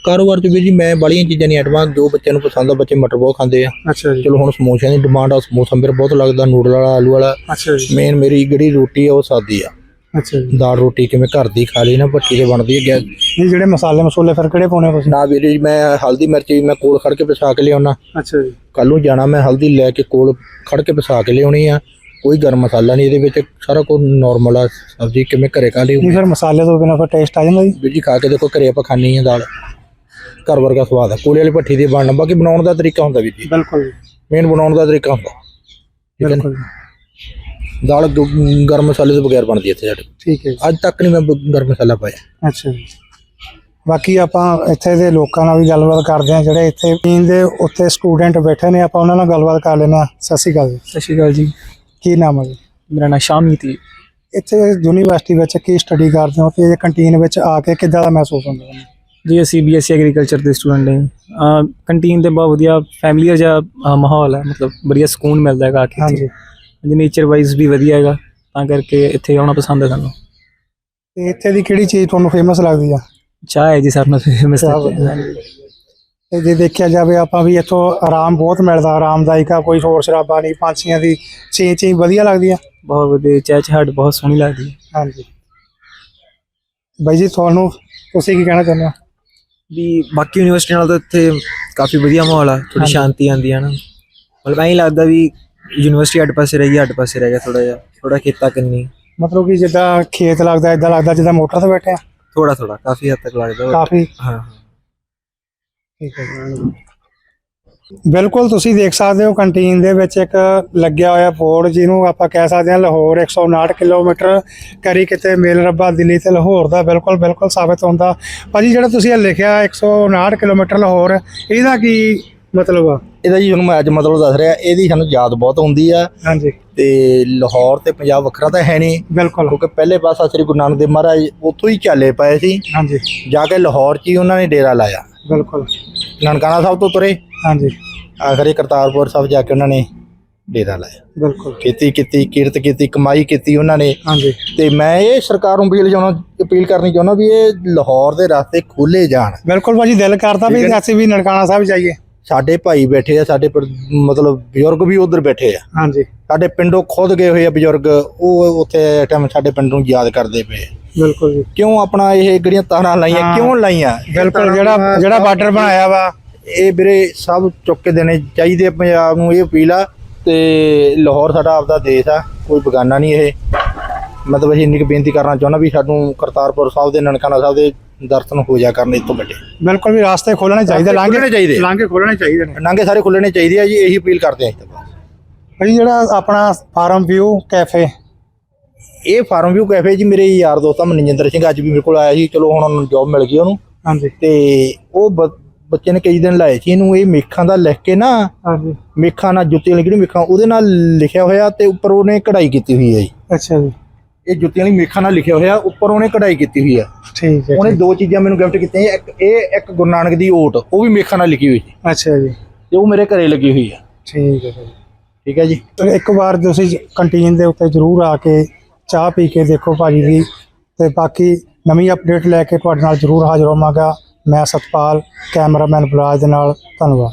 ਕਾਰੋਬਾਰ 'ਚ ਵੀ ਜੀ ਮੈਂ ਬਾਲੀਆਂ ਚੀਜ਼ਾਂ ਨਹੀਂ ਆਈਟਮਾਂ ਜੋ ਬੱਚਿਆਂ ਨੂੰ ਪਸੰਦ ਆ ਬੱਚੇ ਮਟਰ ਬਹੁਤ ਖਾਂਦੇ ਆ। ਅੱਛਾ ਜੀ। ਚਲੋ ਹੁਣ ਸਮੋਸਿਆਂ ਦੀ ਡਿਮਾਂਡ ਆ ਸਮੋਸਾ ਮੇਰੇ ਬਹੁਤ ਲੱਗਦਾ ਨੂਡਲ ਵਾਲਾ ਆਲੂ ਵਾਲਾ। ਅੱਛਾ ਜੀ। ਮੇਨ ਮੇਰੀ ਜਿਹੜੀ ਰੋਟੀ ਆ ਉਹ ਸਾਦੀ ਆ। ਅੱਛਾ ਜੀ। ਦਾਲ ਰੋਟੀ ਕਿਵੇਂ ਘਰ ਦੀ ਖਾ ਲਈ ਨਾ ਭੱਠੀ ਤੇ ਬਣਦੀ ਹੈ ਗੈਸ। ਇਹ ਜਿਹੜੇ ਮਸਾਲੇ ਮਸੂਲੇ ਫਿਰ ਕਿਹੜੇ ਪਾਉਣੇ ਤੁਸੀਂ? ਨਾ ਵੀਰੇ ਜੀ, ਮੈਂ ਹਲਦੀ ਮਿਰਚ ਵੀ ਮੈਂ ਕੋਲ ਖੜ ਕੇ ਪਿਸਾ ਕੇ ਲਿਆਉਣਾ ਅੱਛਾ ਜੀ। ਕੱਲ ਨੂੰ ਜਾਣਾ ਮੈਂ ਹਲਦੀ ਲੈ ਕੇ ਕੋਲ ਖੜ ਕੇ ਪਿਸਾ ਕੇ ਲਿਆਉਣੀ ਆ। ਕੋਈ ਗਰਮ ਮਸਾਲਾ ਨਹੀਂ ਇਹਦੇ ਵਿੱਚ ਸਾਰਾ ਕੁਝ ਨਾਰਮਲ ਆ। ਸਬਜ਼ੀ ਕਿਵੇਂ ਘਰੇ ਖਾ ਲਈ ਨਹੀਂ ਫਿਰ ਮਸਾਲੇ ਤੋਂ ਬਿਨਾਂ ਫਿਰ ਟੇਸਟ ਆ ਜਾਂਦਾ ਜੀ। ਵੀਰ ਜੀ ਖਾ ਕੇ ਦੇਖੋ ਘਰੇ ਆਪਾਂ ਖਾਣੀ ਆ ਦਾਲ। ਘਰ ਵਰਗਾ ਸਵਾਦ ਆ। ਕੋਲੇ ਵਾਲੀ ਭੱਠੀ ਦੀ ਬਣਨਾ ਬਾਕੀ ਬਣਾਉਣ ਦਾ ਤਰੀਕਾ ਹੁੰਦਾ ਵੀਰ ਜੀ। ਬਿਲਕੁਲ ਮੇਨ ਬਣਾਉਣ ਦਾ ਤਰੀਕਾ ਹੁੰਦਾ। ਬਿਲਕੁਲ ਦਾਲ ਗ- ਗਰਮ ਮਸਾਲੇ ਤੋਂ ਬਗੈਰ ਬਣਦੀ ਹੈ ਇੱਥੇ ਸਾਡੇ ਠੀਕ ਹੈ ਜੀ। ਅੱਜ ਤੱਕ ਨਹੀਂ ਮੈਂ ਬ- ਗਰਮ ਮਸਾਲਾ ਪਾਇਆ। ਅੱਛਾ ਜੀ। ਬਾਕੀ ਆਪਾਂ ਇੱਥੇ ਦੇ ਲੋਕਾਂ ਨਾਲ ਵੀ ਗੱਲਬਾਤ ਕਰਦੇ ਹਾਂ ਜਿਹੜੇ ਇੱਥੇ ਟੀਮ ਦੇ ਉੱਤੇ ਸਟੂਡੈਂਟ ਬੈਠੇ ਨੇ ਆਪਾਂ ਉਹਨਾਂ ਨਾਲ ਗੱਲਬਾਤ ਕਰ ਲੈਂਦੇ ਹਾਂ। ਸਤਿ ਸ਼੍ਰੀ ਅਕਾਲ ਜੀ। ਸਤਿ ਸ਼੍ਰੀ ਅਕਾਲ ਜੀ। ਕੀ ਨਾਮ ਹੈ ਜੀ? ਮੇਰਾ ਨਾਮ ਸ਼ਾਮੀਤ ਜੀ ਇੱਥੇ ਯੂਨੀਵਰਸਿਟੀ ਵਿੱਚ ਕੀ ਸਟੱਡੀ ਕਰਦੇ ਹੋ ਤੇ ਇਹ ਕੰਟੀਨ ਵਿੱਚ ਆ ਕੇ ਕਿੱਦਾਂ ਦਾ ਮਹਿਸੂਸ ਹੁੰਦਾ ਤੁਹਾਨੂੰ? ਜੀ ਅਸੀਂ ਬੀਐਸਸੀ ਐਗਰੀਕਲਚਰ ਦੇ ਸਟੂਡੈਂਟ ਹਾਂ। ਕੰਟੀਨ ਤੇ ਬਹੁਤ ਵਧੀਆ ਫੈਮਿਲੀ ਜਿਹਾ ਅਹ, ਮਾਹੌਲ ਹੈ। ਮਤਲਬ ਵਧੀਆ ਸਕੂਨ ਮਿਲਦਾ ਹੈਗਾ ਆ ਕੇ ਹਾਂਜੀ। ਜੀ ਨੇਚਰ ਵਾਈਜ਼ ਵੀ ਵਧੀਆ ਹੈਗਾ ਤਾਂ ਕਰਕੇ ਇੱਥੇ ਆਉਣਾ ਪਸੰਦ ਹੈ ਸਾਨੂੰ। ਤੇ ਇੱਥੇ ਦੀ ਕਿਹੜੀ ਚੀਜ਼ ਤੁਹਾਨੂੰ ਫੇਮਸ ਲੱਗਦੀ ਆ? ਚਾਹ ਹੈ ਜੀ ਸਰ ਨਾਲ ਫੇਮਸ ਚਾਹ ਵਧੀਆ। ਤੇ ਜੇ ਦੇਖਿਆ ਜਾਵੇ ਆਪਾਂ ਵੀ ਇੱਥੋਂ ਆਰਾਮ ਬਹੁਤ ਮਿਲਦਾ ਆਰਾਮਦਾਇਕ ਆ ਕੋਈ ਸ਼ੋਰ ਸ਼ਰਾਬਾ ਨਹੀਂ ਪੰਛੀਆਂ ਦੀ ਚੀਂ ਚੀਂ ਵਧੀਆ ਲੱਗਦੀ ਆ? ਬਹੁਤ ਵਧੀਆ ਚਾਹ ਚਹਾਟ ਬਹੁਤ ਸੋਹਣੀ ਲੱਗਦੀ ਹੈ। ਹਾਂਜੀ। ਬਾਈ ਜੀ ਤੁਹਾਨੂੰ ਤੁਸੀਂ ਕੀ ਕਹਿਣਾ ਚਾਹੁੰਦੇ ਹੋ? ਵੀ ਬਾਕੀ ਯੂਨੀਵਰਸਿਟੀ ਨਾਲ ਤਾਂ ਇੱਥੇ ਕਾਫੀ ਵਧੀਆ ਮਾਹੌਲ ਆ ਥੋੜੀ। ਸ਼ਾਂਤੀ ਆਉਂਦੀ ਹੈ ਨਾ। ਮਤਲਬ ਐਂ ਲੱਗਦਾ ਵੀ ਯੂਨੀਵਰਸਿਟੀ ਅੱਡ ਪਾਸੇ ਰਹੀ ਅੱਡ ਪਾਸੇ ਰਹਿ ਗਿਆ ਥੋੜਾ ਜਿਹਾ ਥੋੜਾ ਖੇਤਾ ਕੰਨੀ। ਮਤਲਬ ਕਿ ਜਿੱਦਾਂ ਖੇਤ ਲੱਗਦਾ ਇਦਾਂ ਲੱਗਦਾ ਜਿੱਦਾਂ ਮੋਟਰ ਤੇ ਬੈਠੇ ਆ? ਥੋੜਾ ਥੋੜਾ ਕਾਫੀ ਹੱਦ ਤੱਕ ਲੱਗਦਾ। ਕਾਫੀ? ਹਾਂ ਹਾਂ। ਠੀਕ ਹੈ ਬਿਲਕੁਲ ਤੁਸੀਂ ਦੇਖ ਸਕਦੇ ਹੋ ਕੰਟੀਨ ਦੇ ਵਿੱਚ ਇੱਕ ਲੱਗਿਆ ਹੋਇਆ ਬੋਰਡ ਜਿਹਨੂੰ ਆਪਾਂ ਕਹਿ ਸਕਦੇ ਹਾਂ ਲਾਹੌਰ 159 ਕਿਲੋਮੀਟਰ ਕਰੀ ਕਿਤੇ ਮੇਲ ਰੱਬਾ ਦਿੱਲੀ ਤੇ ਲਾਹੌਰ ਦਾ ਬਿਲਕੁਲ ਬਿਲਕੁਲ ਸਾਬਤ ਹੁੰਦਾ। ਭਾਜੀ ਜਿਹੜਾ ਤੁਸੀਂ ਇਹ ਲਿਖਿਆ 159 ਕਿਲੋਮੀਟਰ ਲਾਹੌਰ ਇਹਦਾ ਕੀ ਮਤਲਬ ਆ? ਇਹਦਾ ਜੀ ਤੁਹਾਨੂੰ ਮੈਂ ਅੱਜ ਮਤਲਬ ਦੱਸ ਰਿਹਾ ਇਹਦੀ ਸਾਨੂੰ ਯਾਦ ਬਹੁਤ ਆਉਂਦੀ ਆ। ਹਾਂਜੀ। ਤੇ ਲਾਹੌਰ ਤੇ ਪੰਜਾਬ ਵੱਖਰਾ ਤਾਂ ਹੈ ਨਹੀਂ। ਬਿਲਕੁਲ। ਕਿਉਂਕਿ ਪਹਿਲੇ ਪਾਸਾ ਸ੍ਰੀ ਗੁਰੂ ਨਾਨਕ ਦੇਵ ਮਹਾਰਾਜ ਉੱਥੋਂ ਹੀ ਚਾਲੇ ਪਏ ਸੀ। ਹਾਂਜੀ। ਜਾ ਕੇ ਲਾਹੌਰ 'ਚ ਹੀ ਉਹਨਾਂ ਨੇ ਡੇਰਾ ਲਾਇਆ। ਬਿਲਕੁਲ। ਨਨਕਾਣਾ ਸਾਹਿਬ ਤੋਂ ਤੁਰੇ। ਹਾਂਜੀ। ਆਖਰੀ ਕਰਤਾਰਪੁਰ ਸਾਹਿਬ ਜਾ ਕੇ ਉਹਨਾਂ ਨੇ ਡੇਰਾ ਲਾਇਆ। ਬਿਲਕੁਲ। ਖੇਤੀ ਕੀਤੀ ਕਿਰਤ ਕੀਤੀ ਕਮਾਈ ਕੀਤੀ ਉਹਨਾਂ ਨੇ। ਹਾਂਜੀ। ਤੇ ਮੈਂ ਇਹ ਸਰਕਾਰ ਨੂੰ ਅਪੀਲ ਚਾਹੁੰਦਾ ਅਪੀਲ ਕਰਨੀ ਚਾਹੁੰਦਾ ਵੀ ਇਹ ਲਾਹੌਰ ਦੇ ਰਸਤੇ ਖੋਲੇ ਜਾਣ। ਬਿਲਕੁਲ ਭਾਜੀ ਦਿਲ ਕਰਦਾ ਵੀ ਅਸੀਂ ਵੀ ਨਨਕਾਣਾ ਸਾਹਿਬ ਜਾਈਏ। ਸਾਡੇ ਭਾਈ ਬੈਠੇ ਆ ਸਾਡੇ ਪਰ- ਮਤਲਬ ਬਜ਼ੁਰਗ ਵੀ ਉਧਰ ਬੈਠੇ ਆ। ਹਾਂਜੀ। ਸਾਡੇ ਪਿੰਡੋਂ ਖੁਦ ਗਏ ਹੋਏ ਆ ਬਜ਼ੁਰਗ ਉਹ ਉੱਥੇ ਟਾਈਮ ਸਾਡੇ ਪਿੰਡ ਨੂੰ ਯਾਦ ਕਰਦੇ ਪਏ ਆ। ਬਿਲਕੁਲ ਜੀ। ਕਿਉਂ ਆਪਣਾ ਇਹ ਜਿਹੜੀਆਂ ਤਾਰਾਂ ਲਾਈਆਂ ਹਾਂ। ਕਿਉਂ ਲਾਈਆਂ? ਬਿਲਕੁਲ ਜਿਹੜਾ ਜਿਹੜਾ ਬਾਰਡਰ ਬਣਾਇਆ ਵਾ। ਇਹ ਵੀਰੇ ਸਭ ਚੁੱਕ ਕੇ ਦੇਣੇ ਚਾਹੀਦੇ ਆ ਪੰਜਾਬ ਨੂੰ ਇਹ ਅਪੀਲ ਆ। ਤੇ ਲਾਹੌਰ ਸਾਡਾ ਆਪਦਾ ਦੇਸ਼ ਆ ਕੋਈ ਬਗਾਨਾ ਨਹੀਂ ਇਹ। ਮਤਲਬ ਅਸੀਂ ਇੰਨੀ ਕੁ ਬੇਨਤੀ ਕਰਨਾ ਚਾਹੁੰਦਾ ਵੀ ਸਾਨੂੰ ਕਰਤਾਰਪੁਰ ਸਾਹਿਬ ਦੇ ਨਨਕਾਣਾ ਸਾਹਿਬ ਦੇ ਦਰਸ਼ਨ ਹੋ ਜਾ ਕਰਨ ਇਸ ਤੋਂ ਵੱਡੇ। ਬਿਲਕੁਲ ਵੀ ਰਾਸਤੇ ਖੋਲਣੇ ਚਾਹੀਦੇ ਖੁੱਲ੍ਹਣੇ ਚਾਹੀਦੇ। ਲਾਂਘੇ ਖੋਲਣੇ ਚਾਹੀਦੇ ਨੇ। ਨਾਂਗੇ ਸਾਰੇ ਖੁੱਲਣੇ ਚਾਹੀਦੇ ਆ ਜੀ ਇਹੀ ਅਪੀਲ ਕਰਦੇ ਆ ਤਾਂ ਬਸ। ਭਾਈ ਜਿਹੜਾ ਆਪਣਾ ਫਾਰਮ ਵਿਊ ਕੈਫੇ। ਇਹ ਫਾਰਮ ਵਿਊ ਕੈਫੇ ਜੀ ਮੇਰੇ ਯਾਰ ਦੋਸਤ ਆ ਮਨਿੰਦਰ ਸਿੰਘ ਅੱਜ ਵੀ ਮੇਰੇ ਕੋਲ ਆਇਆ ਸੀ ਚਲੋ ਹੁਣ ਉਹਨੂੰ ਜੌਬ ਮਿਲ ਗਈ ਉਹਨੂੰ। ਹਾਂਜੀ। ਤੇ ਉਹ ਬ- ਬੱਚੇ ਨੇ ਕਈ ਦਿਨ ਲਾਏ ਸੀ ਇਹਨੂੰ ਇਹ ਮੇਖਾਂ ਦਾ ਲਿਖ ਕੇ ਨਾ ਹਾਂਜੀ। ਮੇਖਾਂ ਨਾਲ ਜੁੱਤੀਆਂ ਵਾਲੀ ਕਿਹੜੀ ਮੇਖਾਂ ਉਹਦੇ ਨਾਲ ਲਿਖਿਆ ਹੋਇਆ ਤੇ ਉੱਪਰ ਉਹਨੇ ਕਢਾਈ ਕੀਤੀ ਹੋਈ ਹੈ ਜੀ। ਅੱਛਾ ਜੀ। ਇਹ ਜੁੱਤੀਆਂ ਵਾਲੀ ਮੇਖਾਂ ਨਾਲ ਲਿਖਿਆ ਹੋਇਆ ਉੱਪਰ ਉਹਨੇ ਕਢਾਈ ਕੀਤੀ ਹੋਈ ਆ ਠੀਕ ਹੈ ਉਹਨੇ ਦੋ ਚੀਜ਼ਾਂ ਮੈਨੂੰ ਗਿਫਟ ਕੀਤੀਆਂ ਇੱਕ ਇਹ ਇੱਕ ਗੁਰੂ ਨਾਨਕ ਦੀ ਓਟ ਉਹ ਵੀ ਮੇਖਾਂ ਨਾਲ ਲਿਖੀ ਹੋਈ ਸੀ। ਅੱਛਾ ਜੀ। ਤੇ ਉਹ ਮੇਰੇ ਘਰੇ ਲੱਗੀ ਹੋਈ ਆ ਠੀਕ ਹੈ ਭਾਈ ਠੀਕ ਹੈ ਜੀ? ਇੱਕ ਵਾਰ ਤੁਸੀਂ ਕੰਟੀਨ ਦੇ ਉੱਤੇ ਜਰੂਰ ਆ ਕੇ ਚਾਹ ਪੀ ਕੇ ਦੇਖੋ ਭਾਜੀ ਦੀ। ਤੇ ਬਾਕੀ ਨਵੀਂ ਅਪਡੇਟ ਲੈ ਕੇ ਤੁਹਾਡੇ ਨਾਲ ਜਰੂਰ ਹਾਜ਼ਰ ਹੋਵਾਂਗਾ। ਮੈਂ ਸਤਪਾਲ ਕੈਮਰਾਮੈਨ ਬਰਾਜ ਦੇ ਨਾਲ ਧੰਨਵਾਦ।